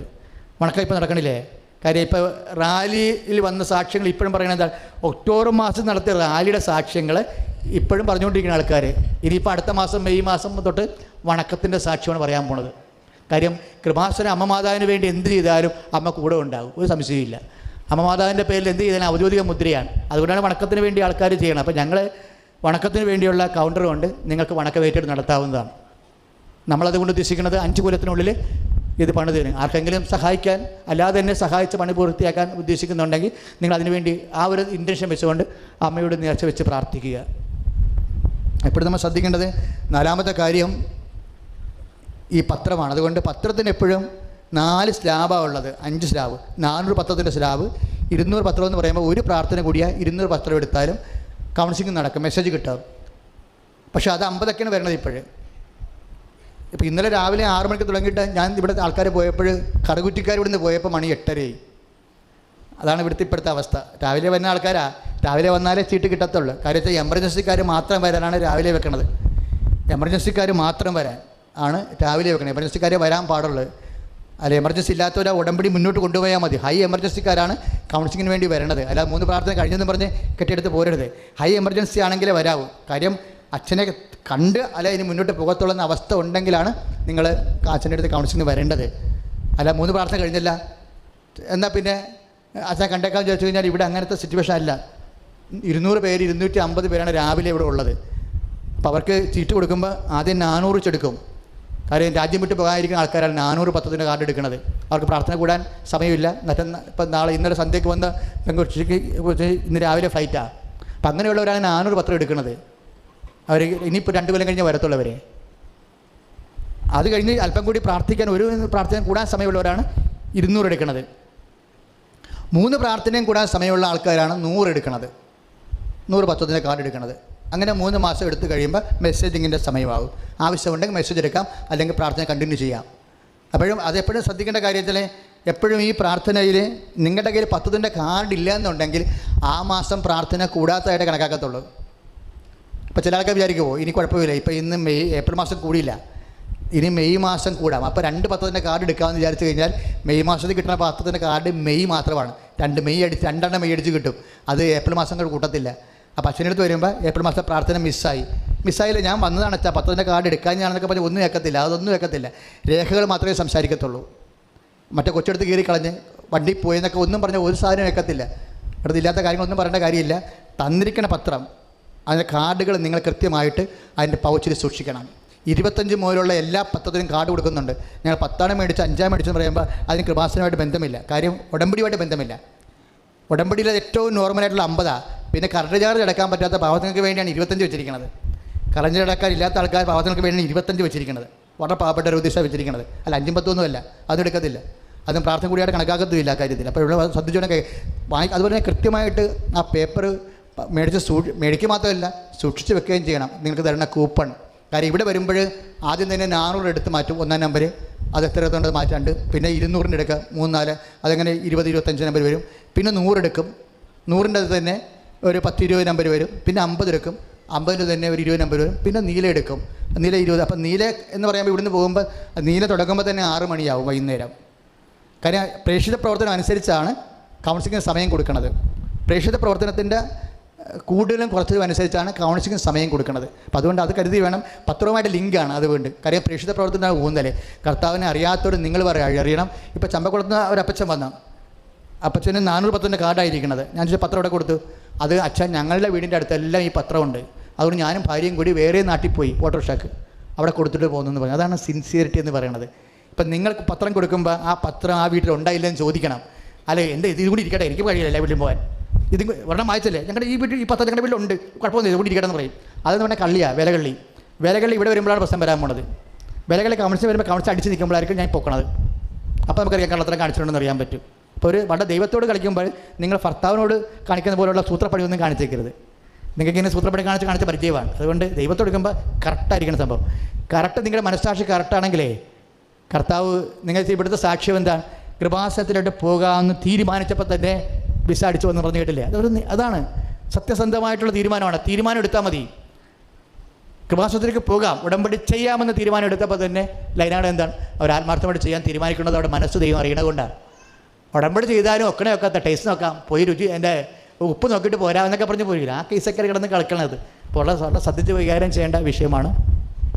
വണക്കം ഇപ്പോൾ നടക്കണില്ലേ? കാര്യം ഇപ്പോൾ റാലിയിൽ വന്ന സാക്ഷ്യങ്ങൾ ഇപ്പോഴും പറയുന്നത് എന്താ? ഒക്ടോബർ മാസം നടത്തിയ റാലിയുടെ സാക്ഷ്യങ്ങൾ ഇപ്പോഴും പറഞ്ഞുകൊണ്ടിരിക്കുന്ന ആൾക്കാർ ഇനിയിപ്പോൾ അടുത്ത മാസം മെയ് മാസം തൊട്ട് വണക്കത്തിന്റെ സാക്ഷ്യമാണ് പറയാൻ പോണത്. കാര്യം കൃപാസന അമ്മമാതാവിന് വേണ്ടി എന്ത് ചെയ്താലും അമ്മ കൂടെ ഉണ്ടാകും ഒരു സംശയമില്ല അമ്മമാതാവിന്റെ പേരിൽ എന്ത് ചെയ്താലും ഔദ്യോഗിക മുദ്രയാണ്. അതുകൊണ്ടാണ് വണക്കത്തിന് വേണ്ടി ആൾക്കാർ ചെയ്യണം അപ്പോൾ ഞങ്ങൾ വണക്കത്തിന് വേണ്ടിയുള്ള കൗണ്ടർ കൊണ്ട് നിങ്ങൾക്ക് വണക്കമേറ്റെടുത്ത് നടത്താവുന്നതാണ്. നമ്മളതുകൊണ്ട് ഉദ്ദേശിക്കുന്നത് അഞ്ച് കൊല്ലത്തിനുള്ളിൽ ഇത് പണിതിന് ആർക്കെങ്കിലും സഹായിക്കാൻ അല്ലാതെ തന്നെ സഹായിച്ച് പണി പൂർത്തിയാക്കാൻ ഉദ്ദേശിക്കുന്നുണ്ടെങ്കിൽ നിങ്ങൾ അതിനുവേണ്ടി ആ ഒരു ഇന്റൻഷൻ വെച്ചുകൊണ്ട് അമ്മയോട് നേർച്ച വെച്ച് പ്രാർത്ഥിക്കുക. എപ്പോഴും നമ്മൾ ശ്രദ്ധിക്കേണ്ടത്? നാലാമത്തെ കാര്യം ഈ പത്രമാണ്. അതുകൊണ്ട് പത്രത്തിന് എപ്പോഴും നാല് സ്ലാബാണ് ഉള്ളത്. അഞ്ച് സ്ലാബ്. നാനൂറ് പത്രത്തിന്റെ സ്ലാബ്. ഇരുന്നൂറ് പത്രം എന്ന് പറയുമ്പോൾ ഒരു പ്രാർത്ഥന കൂടിയാൽ ഇരുന്നൂറ് പത്രം എടുത്താലും കൗൺസിലിംഗ് നടക്കും. മെസ്സേജ് കിട്ടും. പക്ഷേ അത് അമ്പതൊക്കെയാണ് വരുന്നത് ഇപ്പോഴും. ഇപ്പോൾ ഇന്നലെ രാവിലെ ആറു മണിക്ക് തുടങ്ങിയിട്ട് ഞാൻ ഇവിടെ ആൾക്കാർ പോയപ്പോൾ കറുകുറ്റിക്കാർ ഇവിടുന്ന് പോയപ്പോൾ മണി എട്ടരയായി. അതാണ് ഇവിടുത്തെ ഇപ്പോഴത്തെ അവസ്ഥ. രാവിലെ വരുന്ന ആൾക്കാരാ. രാവിലെ വന്നാലേ ചീട്ട് കിട്ടത്തുള്ളൂ. കാര്യം വെച്ചാൽ എമർജൻസിക്കാർ മാത്രം വരാനാണ് രാവിലെ വെക്കണത്. എമർജൻസിക്കാർ മാത്രം വരാൻ ആണ് രാവിലെ വെക്കണത്. എമർജൻസിക്കാരെ വരാൻ പാടുള്ളൂ. അല്ല എമർജൻസി ഇല്ലാത്തവരെ ഉടമ്പടി മുന്നോട്ട് കൊണ്ടുപോയാൽ മതി. ഹൈ എമർജൻസിക്കാരാണ് കൗൺസിലിങ്ങിന് വേണ്ടി വരണത്. അല്ലാതെ മൂന്ന് പ്രാർത്ഥന കഴിഞ്ഞെന്ന് പറഞ്ഞ് കെട്ടിയെടുത്ത് പോരരുത്. High emergency ആണെങ്കിലേ വരാവൂ. കാര്യം അച്ഛനെ കണ്ട് അല്ല ഇനി മുന്നോട്ട് പോകത്തുള്ള അവസ്ഥ ഉണ്ടെങ്കിലാണ് നിങ്ങൾ അച്ഛന്റെ അടുത്ത് കൗൺസിലിംഗ് വരേണ്ടത്. അല്ല മൂന്ന് പ്രാർത്ഥന കഴിഞ്ഞില്ല. എന്നാൽ പിന്നെ അച്ഛനെ കണ്ടേക്കാന്ന് ചോദിച്ചു കഴിഞ്ഞാൽ ഇവിടെ അങ്ങനത്തെ സിറ്റുവേഷൻ അല്ല. ഇരുന്നൂറ് പേര് ഇരുന്നൂറ്റി അമ്പത് പേരാണ് രാവിലെ ഇവിടെ ഉള്ളത്. അപ്പോൾ അവർക്ക് ചീട്ട് കൊടുക്കുമ്പോൾ ആദ്യം നാനൂറ് ചെടുക്കും കാര്യം രാജ്യം വിട്ട് പോകാതിരിക്കുന്ന ആൾക്കാരാണ് നാനൂറ് പത്തത്തിന്റെ കാർഡ് എടുക്കുന്നത്. അവർക്ക് പ്രാർത്ഥന കൂടാൻ സമയമില്ല. എന്നിട്ട് ഇപ്പം നാളെ ഇന്നലെ സന്ധ്യയ്ക്ക് വന്ന് പെങ്കുച്ചിക്ക് ഇന്ന് രാവിലെ ഫ്ലൈറ്റാണ് അപ്പം അങ്ങനെയുള്ളവരാണ് നാനൂറ് പത്രം എടുക്കുന്നത്. അവർ ഇനിയിപ്പോൾ രണ്ട് കൊല്ലം കഴിഞ്ഞ് വരത്തുള്ളവരെ അത് കഴിഞ്ഞ് അല്പം കൂടി പ്രാർത്ഥിക്കാൻ ഒരു പ്രാർത്ഥന കൂടാൻ സമയമുള്ളവരാണ് ഇരുന്നൂറ് എടുക്കുന്നത് മൂന്ന് പ്രാർത്ഥനയും കൂടാൻ സമയമുള്ള ആൾക്കാരാണ് നൂറ് എടുക്കുന്നത് നൂറ് പത്തൊന്നിന്റെ കാർഡ് എടുക്കുന്നത് അങ്ങനെ മൂന്ന് മാസം എടുത്തു കഴിയുമ്പോൾ മെസ്സേജിങ്ങിന്റെ സമയമാകും ആവശ്യമുണ്ടെങ്കിൽ മെസ്സേജ് എടുക്കാം അല്ലെങ്കിൽ പ്രാർത്ഥന കണ്ടിന്യൂ ചെയ്യാം. അപ്പോഴും അതെപ്പോഴും ശ്രദ്ധിക്കേണ്ട കാര്യത്തിൽ എപ്പോഴും ഈ പ്രാർത്ഥനയിൽ നിങ്ങളുടെ കയ്യിൽ പത്തതിന്റെ കാർഡ് ഇല്ല എന്നുണ്ടെങ്കിൽ ആ മാസം പ്രാർത്ഥന കൂടാത്തതായിട്ട് കണക്കാക്കത്തുള്ളൂ. ഇപ്പോൾ ചില ആൾക്കാർ വിചാരിക്കുമോ ഇനി കുഴപ്പമില്ല ഇപ്പോൾ ഇന്ന് മെയ് ഏപ്രിൽ മാസം കൂടിയില്ല. ഇനി മെയ് മാസം കൂടാം. അപ്പോൾ രണ്ട് പത്രത്തിന്റെ കാർഡ് എടുക്കാമെന്ന് വിചാരിച്ചു കഴിഞ്ഞാൽ മെയ് മാസത്തിൽ കിട്ടുന്ന പത്രത്തിന്റെ കാർഡ് മെയ് മാത്രമാണ്. രണ്ട് മെയ് അടിച്ച് രണ്ടെണ്ണം മെയ് അടിച്ച് കിട്ടും. അത് ഏപ്രിൽ മാസം കൂടെ കൂട്ടത്തില്ല. അപ്പോൾ അച്ഛനടുത്ത് വരുമ്പോൾ ഏപ്രിൽ മാസത്തെ പ്രാർത്ഥന മിസ്സായി. മിസ്സായില്ല ഞാൻ വന്നതാണ് അച്ഛാ പത്രത്തിന്റെ കാർഡ് എടുക്കാൻ ഞാനെന്നൊക്കെ പറഞ്ഞ് ഒന്നും വെക്കത്തില്ല അതൊന്നും വെക്കത്തില്ല. രേഖകൾ മാത്രമേ സംസാരിക്കത്തുള്ളൂ. മറ്റേ കൊച്ചെടുത്ത് കയറി കളഞ്ഞ് വണ്ടി പോയെന്നൊക്കെ ഒന്നും പറഞ്ഞാൽ ഒരു സാധനം വെക്കത്തില്ല. ഇവിടെ ഇല്ലാത്ത കാര്യങ്ങളൊന്നും പറയേണ്ട കാര്യമില്ല. തന്നിരിക്കുന്ന പത്രം അതിന്റെ കാർഡുകൾ നിങ്ങൾ കൃത്യമായിട്ട് അതിന്റെ പൗച്ചിൽ സൂക്ഷിക്കണം. ഇരുപത്തഞ്ച് മുതലുള്ള എല്ലാ പത്രത്തിനും കാർഡ് കൊടുക്കുന്നുണ്ട്. ഞങ്ങൾ പത്താണ് മേടിച്ച് അഞ്ചാം മേടിച്ചെന്ന് പറയുമ്പോൾ അതിന് കൃപാസനമായിട്ട് ബന്ധമില്ല. കാര്യം ഉടമ്പടിയുമായിട്ട് ബന്ധമില്ല. ഉടമ്പടിയിലെ ഏറ്റവും നോർമലായിട്ടുള്ള അമ്പതാണ് പിന്നെ കറണ്ട് ചാർജ് അടക്കാൻ പറ്റാത്ത പാവങ്ങൾക്ക് വേണ്ടിയാണ് ഇരുപത്തഞ്ച് വെച്ചിരിക്കുന്നത്. കറണ്ട് അടക്കാൻ ഇല്ലാത്ത ആൾക്കാർ പാവങ്ങൾക്ക് വേണ്ടിയാണ് ഇരുപത്തഞ്ച് വെച്ചിരിക്കുന്നത്. വളരെ പാവപ്പെട്ട ഒരു ഉദ്ദേശം വെച്ചിരിക്കുന്നത്. അല്ല അഞ്ചും പത്തൊന്നുമല്ല അതും എടുക്കത്തില്ല. അതും പ്രാർത്ഥന കൂടിയായിട്ട് കണക്കാക്കത്തുമില്ല കാര്യത്തിൽ. അപ്പോൾ ഇവിടെ ശ്രദ്ധിച്ചുകൊണ്ടൊക്കെ വാങ്ങി അതുപോലെ തന്നെ കൃത്യമായിട്ട് ആ പേപ്പർ മേടിച്ച് സൂ മേടിക്കുക മാത്രമല്ല സൂക്ഷിച്ച് വെക്കുകയും ചെയ്യണം. നിങ്ങൾക്ക് തരുന്ന കൂപ്പൺ കാര്യം ഇവിടെ വരുമ്പോൾ ആദ്യം തന്നെ നാനൂറ് എടുത്ത് മാറ്റും ഒന്നാം നമ്പർ അത് എത്ര എടുത്തുകൊണ്ട് മാറ്റാണ്ട്. പിന്നെ ഇരുന്നൂറിന്റെ എടുക്കുക മൂന്ന് നാല്. അതങ്ങനെ ഇരുപത് ഇരുപത്തഞ്ച് നമ്പർ വരും. പിന്നെ നൂറെടുക്കും നൂറിന്റെ അത് തന്നെ ഒരു പത്ത് ഇരുപത് നമ്പർ വരും. പിന്നെ അമ്പത് എടുക്കും. അമ്പതിന്റെ തന്നെ ഒരു ഇരുപത് നമ്പർ വരും. പിന്നെ നീല എടുക്കും. നീല ഇരുപത്. അപ്പം നീല എന്ന് പറയുമ്പോൾ ഇവിടുന്ന് പോകുമ്പോൾ നീല തുടങ്ങുമ്പോൾ തന്നെ ആറ് മണിയാവും വൈകുന്നേരം. കാര്യം പ്രേക്ഷിത പ്രവർത്തനം അനുസരിച്ചാണ് കൗൺസിലിങ്ങിന് സമയം കൊടുക്കുന്നത് പ്രേക്ഷിത പ്രവർത്തനത്തിന്റെ കൂടുതലും കുറച്ചതും അനുസരിച്ചാണ് കൗൺസിലിംഗ് സമയം കൊടുക്കുന്നത്. അപ്പോൾ അതുകൊണ്ട് അത് കരുതി വേണം. പത്രവുമായിട്ട് ലിങ്കാണ് അതുകൊണ്ട് കാര്യം പ്രേക്ഷിത പ്രവർത്തനം ഊന്നൽ കർത്താവിനെ അറിയാത്തവർ നിങ്ങൾ പറയാം അറിയണം. ഇപ്പോൾ ചമ്പക്കുളത്ത് ഒരു അപ്പച്ചൻ വന്നു. അപ്പച്ചന് നാനൂറ് പത്തിന്റെ കാർഡായിരിക്കണത് ഞാൻ ചോദിച്ചാൽ പത്രം ഇവിടെ കൊടുത്തു? അത് അച്ഛൻ ഞങ്ങളുടെ വീടിന്റെ അടുത്തെല്ലാം ഈ പത്രമുണ്ട്. അതുകൊണ്ട് ഞാനും ഭാര്യയും കൂടി വേറെ നാട്ടിൽ പോയി ഓട്ടോറിക്ഷക്ക്. അവിടെ കൊടുത്തിട്ട് പോകുന്നെന്ന് പറഞ്ഞു. അതാണ് സിൻസിയറിറ്റി എന്ന് പറയുന്നത് ഇപ്പം നിങ്ങൾക്ക് പത്രം കൊടുക്കുമ്പോൾ ആ പത്രം ആ വീട്ടിൽ ഉണ്ടായില്ലെന്ന് ചോദിക്കണം. അല്ലെ? എന്റെ ഇത് കൂടി ഇരിക്കട്ടെ. എനിക്ക് കഴിയില്ല വീട്ടിൽ പോകാൻ ഇത് ഒരെണ്ണം വായിച്ചല്ലേ ഞങ്ങളുടെ ഈ വീട്ടിൽ ഈ പത്ത് ഞങ്ങളുടെ വീട്ടിലുണ്ട് കുഴപ്പമൊന്നും ഇതുകൂടി ഇരിക്കട്ടെ എന്ന് പറയും. അതെന്ന് പറഞ്ഞാൽ കള്ളിയാണ് വിലകള്ളി. വിലകള്ളി ഇവിടെ വരുമ്പോഴാണ് പ്രശ്നം വരാൻ പോണത്. വിലകളി കമഴ്ച വരുമ്പോൾ കമഴ്ച അടിച്ച് നിൽക്കുമ്പോഴായിരിക്കും ഞാൻ പൊക്കണത്. അപ്പോൾ നമുക്കറിയാം കള്ളത്തരം കാണിച്ചിട്ടുണ്ടെന്ന് അറിയാൻ പറ്റും. അപ്പോൾ ഒരു വളരെ ദൈവത്തോട് കളിക്കുമ്പോൾ നിങ്ങൾ ഭർത്താവിനോട് കാണിക്കുന്ന പോലുള്ള സൂത്രപ്പണിയൊന്നും കാണിച്ചേക്കരുത്. നിങ്ങൾക്ക് ഇങ്ങനെ സൂത്രപ്പണി കാണിച്ച് കാണിച്ച പരിചയമാണ്. അതുകൊണ്ട് ദൈവത്തോട് എടുക്കുമ്പോൾ കറക്റ്റായിരിക്കണം സംഭവം. കറക്റ്റ് നിങ്ങളുടെ മനസ്സാക്ഷി കറക്റ്റാണെങ്കിലേ കർത്താവ് നിങ്ങൾ ഇവിടുത്തെ സാക്ഷ്യം എന്താ? കൃപാസനത്തിലോട്ട് പോകാമെന്ന് തീരുമാനിച്ചപ്പോൾ തന്നെ വിസ അടിച്ചു എന്ന് പറഞ്ഞു കേട്ടില്ലേ? അതൊരു അതാണ് സത്യസന്ധമായിട്ടുള്ള തീരുമാനമാണ്. തീരുമാനം എടുത്താൽ മതി. കൃപാസനത്തിലേക്ക് പോകാം. ഉടമ്പടി ചെയ്യാമെന്ന് തീരുമാനം എടുത്തപ്പോൾ തന്നെ ലൈനാട് എന്താണ്? അവർ ആത്മാർത്ഥമായിട്ട് ചെയ്യാൻ തീരുമാനിക്കുന്നത് അവിടെ മനസ്സ് ദൈവം അറിയണത് കൊണ്ടാണ് ഉടമ്പടി ചെയ്താലും ഒക്കണേ ഒക്കാത്ത ടേസ്റ്റ് നോക്കാം. പോയി രുചി എന്റെ ഉപ്പ് നോക്കിയിട്ട് പോരാ എന്നൊക്കെ പറഞ്ഞ് പോയില്ല? ആ കേസൊക്കെ കിടന്ന് കളിക്കണത്. അപ്പോൾ ഉള്ള സത്യത്തിൽ കൈകാര്യം ചെയ്യേണ്ട വിഷയമാണ്.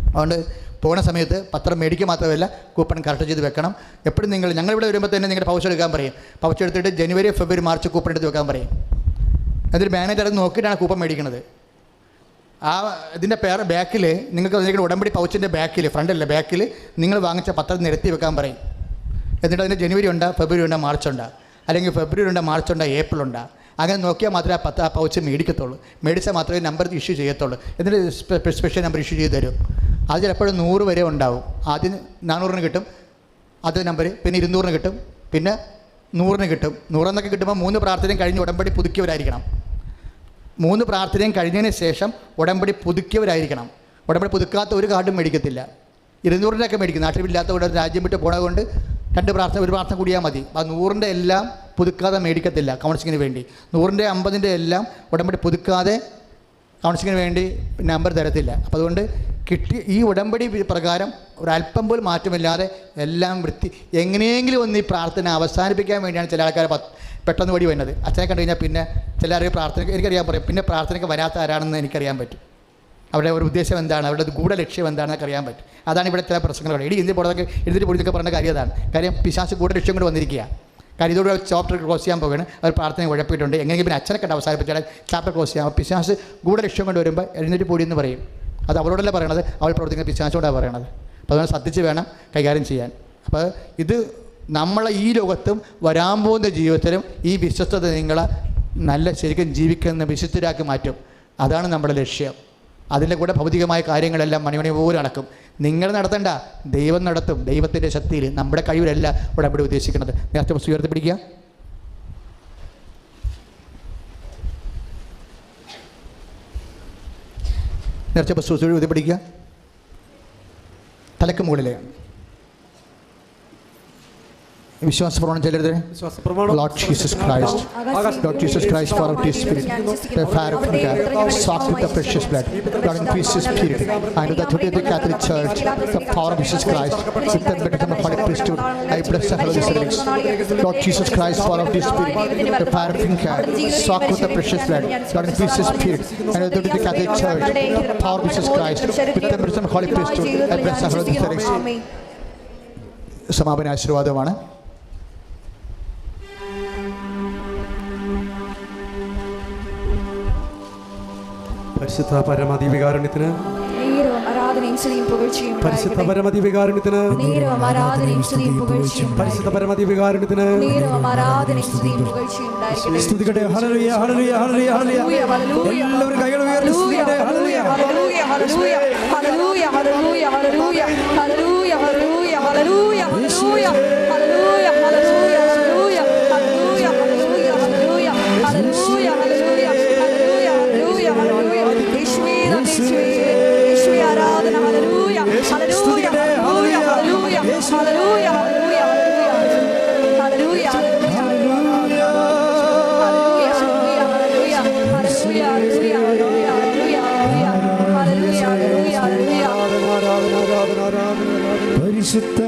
അതുകൊണ്ട് പോകുന്ന സമയത്ത് പത്രം മേടിക്കുക മാത്രമല്ല കൂപ്പൺ കറക്റ്റ് ചെയ്ത് വെക്കണം. എപ്പോഴും നിങ്ങൾ ഞങ്ങൾ ഇവിടെ വരുമ്പോൾ തന്നെ നിങ്ങളുടെ പൗച്ച് എടുക്കാൻ പറയും. പൗച്ച് എടുത്തിട്ട് ജനുവരി ഫെബ്രുവരി മാർച്ച് കൂപ്പൺ എടുത്ത് വെക്കാൻ പറയും. എന്നിട്ട് മാനേജർ അത് നോക്കിയിട്ടാണ് കൂപ്പൺ മേടിക്കുന്നത് ആ ഇതിന്റെ പേർ ബാക്കിൽ നിങ്ങൾക്ക് അതിന്റെ ഉടമ്പടി പൗച്ചിന്റെ ബാക്കിൽ ഫ്രണ്ടല്ല ബാക്കിൽ നിങ്ങൾ വാങ്ങിച്ച പത്രം നിരത്തി വെക്കാൻ പറയും. എന്നിട്ട് അതിന് ജനുവരി ഉണ്ട് ഫെബ്രുവരി ഉണ്ട് മാർച്ച് ഉണ്ട്. അല്ലെങ്കിൽ ഫെബ്രുവരി ഉണ്ട് മാർച്ച് ഉണ്ട് ഏപ്രിൽ ഉണ്ട്. അങ്ങനെ നോക്കിയാൽ മാത്രമേ ആ പത്ത് ആ പൗച്ച് മേടിക്കത്തുള്ളൂ. മേടിച്ചാൽ മാത്രമേ നമ്പർ ഇഷ്യൂ ചെയ്യത്തുള്ളൂ. എന്നിട്ട് സ്പെ- സ്പെഷ്യൽ നമ്പർ ഇഷ്യൂ ചെയ്ത് തരും. അത് ചിലപ്പോഴും നൂറ് വരെ ഉണ്ടാവും. ആദ്യം നാനൂറിന് കിട്ടും. അത് നമ്പർ പിന്നെ ഇരുന്നൂറിന് കിട്ടും. പിന്നെ നൂറിന് കിട്ടും. നൂറെന്നൊക്കെ കിട്ടുമ്പോൾ മൂന്ന് പ്രാർത്ഥനയും കഴിഞ്ഞ് ഉടമ്പടി പുതുക്കിയവരായിരിക്കണം. മൂന്ന് പ്രാർത്ഥനയും കഴിഞ്ഞതിന് ശേഷം ഉടമ്പടി പുതുക്കിയവരായിരിക്കണം. ഉടമ്പടി പുതുക്കാത്ത ഒരു കാർഡും മേടിക്കത്തില്ല. ഇരുന്നൂറിന്റെ ഒക്കെ മേടിക്കും. നാട്ടിലില്ലാത്ത ഒരു രാജ്യം വിട്ട് പോണത് കൊണ്ട് രണ്ട് പ്രാർത്ഥന ഒരു പ്രാർത്ഥന കൂടിയാൽ മതി. ആ നൂറിന്റെ എല്ലാം പുതുക്കാതെ മേടിക്കത്തില്ല കൗൺസിലിങ്ങിന് വേണ്ടി. നൂറിന്റെ അമ്പതിന്റെ എല്ലാം ഉടമ്പടി പുതുക്കാതെ കൗൺസിലിങ്ങിന് വേണ്ടി നമ്പർ തരത്തില്ല. അപ്പോൾ അതുകൊണ്ട് കിട്ടി ഈ ഉടമ്പടി പ്രകാരം ഒരല്പം പോലും മാറ്റമില്ലാതെ എല്ലാം വൃത്തി. എങ്ങനെയെങ്കിലും ഒന്ന് ഈ പ്രാർത്ഥന അവസാനിപ്പിക്കാൻ വേണ്ടിയാണ് ചില ആൾക്കാർ പെട്ടെന്ന് ഓടി വരുന്നത്. അച്ഛനെ കണ്ടു കഴിഞ്ഞാൽ പിന്നെ ചില ആരെയും പ്രാർത്ഥന എനിക്കറിയാൻ പറയും. പിന്നെ പ്രാർത്ഥനയ്ക്ക് വരാത്ത ആരാണെന്ന് എനിക്കറിയാൻ പറ്റും. അവരുടെ ഒരു ഉദ്ദേശം എന്താണ്? അവരുടെ ഗൂഢ ലക്ഷ്യം എന്താണെന്നൊക്കെ അറിയാൻ പറ്റും. അതാണ് ഇവിടെ ചില പ്രശ്നങ്ങൾ ഇടി ഇന്ത്യ പോലൊക്കെ എഴുതിട്ട് പൊടിച്ചൊക്കെ പറഞ്ഞ കാര്യം അതാണ്. കാര്യം പിശാസ് ഗൂഢ ലക്ഷ്യം കൊണ്ട് വന്നിരിക്കുക. കാര്യം ഇതോടെ ചാപ്റ്റർ ക്ലോസ് ചെയ്യാൻ പോകുകയാണ് അവർ പ്രാർത്ഥന കുഴപ്പമിട്ടുണ്ട് എങ്ങനെയെങ്കിലും അച്ഛനെ കണ്ട് അവസാനിപ്പിച്ചാൽ ചാപ്റ്റർ ക്ലോസ് ചെയ്യാം. പിശാസ് ഗൂഢ ലക്ഷ്യം കൊണ്ട് വരുമ്പോൾ എഴുന്നേറ്റ് പൊടി എന്ന് പറയും. അത് അവളോടല്ല പറയണത്? അവൾ പ്രവർത്തിക്കുന്ന പിശാച്ചോടാണ് പറയണത്. അപ്പോൾ അതുകൊണ്ട് ശ്രദ്ധിച്ച് വേണം കൈകാര്യം ചെയ്യാൻ. അപ്പോൾ ഇത് നമ്മളെ ഈ ലോകത്തും വരാൻ പോകുന്ന ജീവിതത്തിലും ഈ വിശ്വസ്തത നിങ്ങളെ നല്ല ശരിക്കും ജീവിക്കുന്ന വിശുദ്ധരാക്കി മാറ്റും. അതാണ് നമ്മുടെ ലക്ഷ്യം. അതിന്റെ കൂടെ ഭൗതികമായ കാര്യങ്ങളെല്ലാം മണിമണി പോലെ നടക്കും നിങ്ങൾ നടത്തണ്ട. ദൈവം നടത്തും. ദൈവത്തിന്റെ ശക്തിയിൽ നമ്മുടെ കഴിവിലല്ല ഇവിടെ ഉദ്ദേശിക്കുന്നത്. നേരത്തെ ഉയർത്തി പിടിക്കുക. നേർച്ച ബസ് എഴുതി പഠിക്കുക തലക്ക് മുകളിലെയാണ് വിശ്വാസ പ്രമാണം ചെല്ലരുത് Lord Jesus Christ Lord Jesus Christ pour out spirit fire of God soak with the precious blood Lord increase his spirit and the authority of the Catholic church the power of Jesus Christ with the better of holy priesthood I bless the holy services Lord Jesus Christ pour out spirit the fire of God soak with the precious blood Lord increase his spirit and the authority of the Catholic church the power of Jesus Christ with the better of holy priesthood I bless the holy services സമാപന ആശീർവാദമാണ് പരിശുദ്ധ പരമദിവികാരുണ്യത്തിന് പരിശുദ്ധ. പരമദിവികാരുണ്യത്തിന് പരിശുദ്ധ. പരമദിവികാരുണ്യത്തിന് സ്തുതിക്കട്ടെ. Hallelujah hallelujah hallelujah hallelujah. എല്ലാവരും കൈകൾ ഉയർത്തി സ്തുതിക്കട്ടെ. Hallelujah, hallelujah, hallelujah, hallelujah, hallelujah, hallelujah, sit down.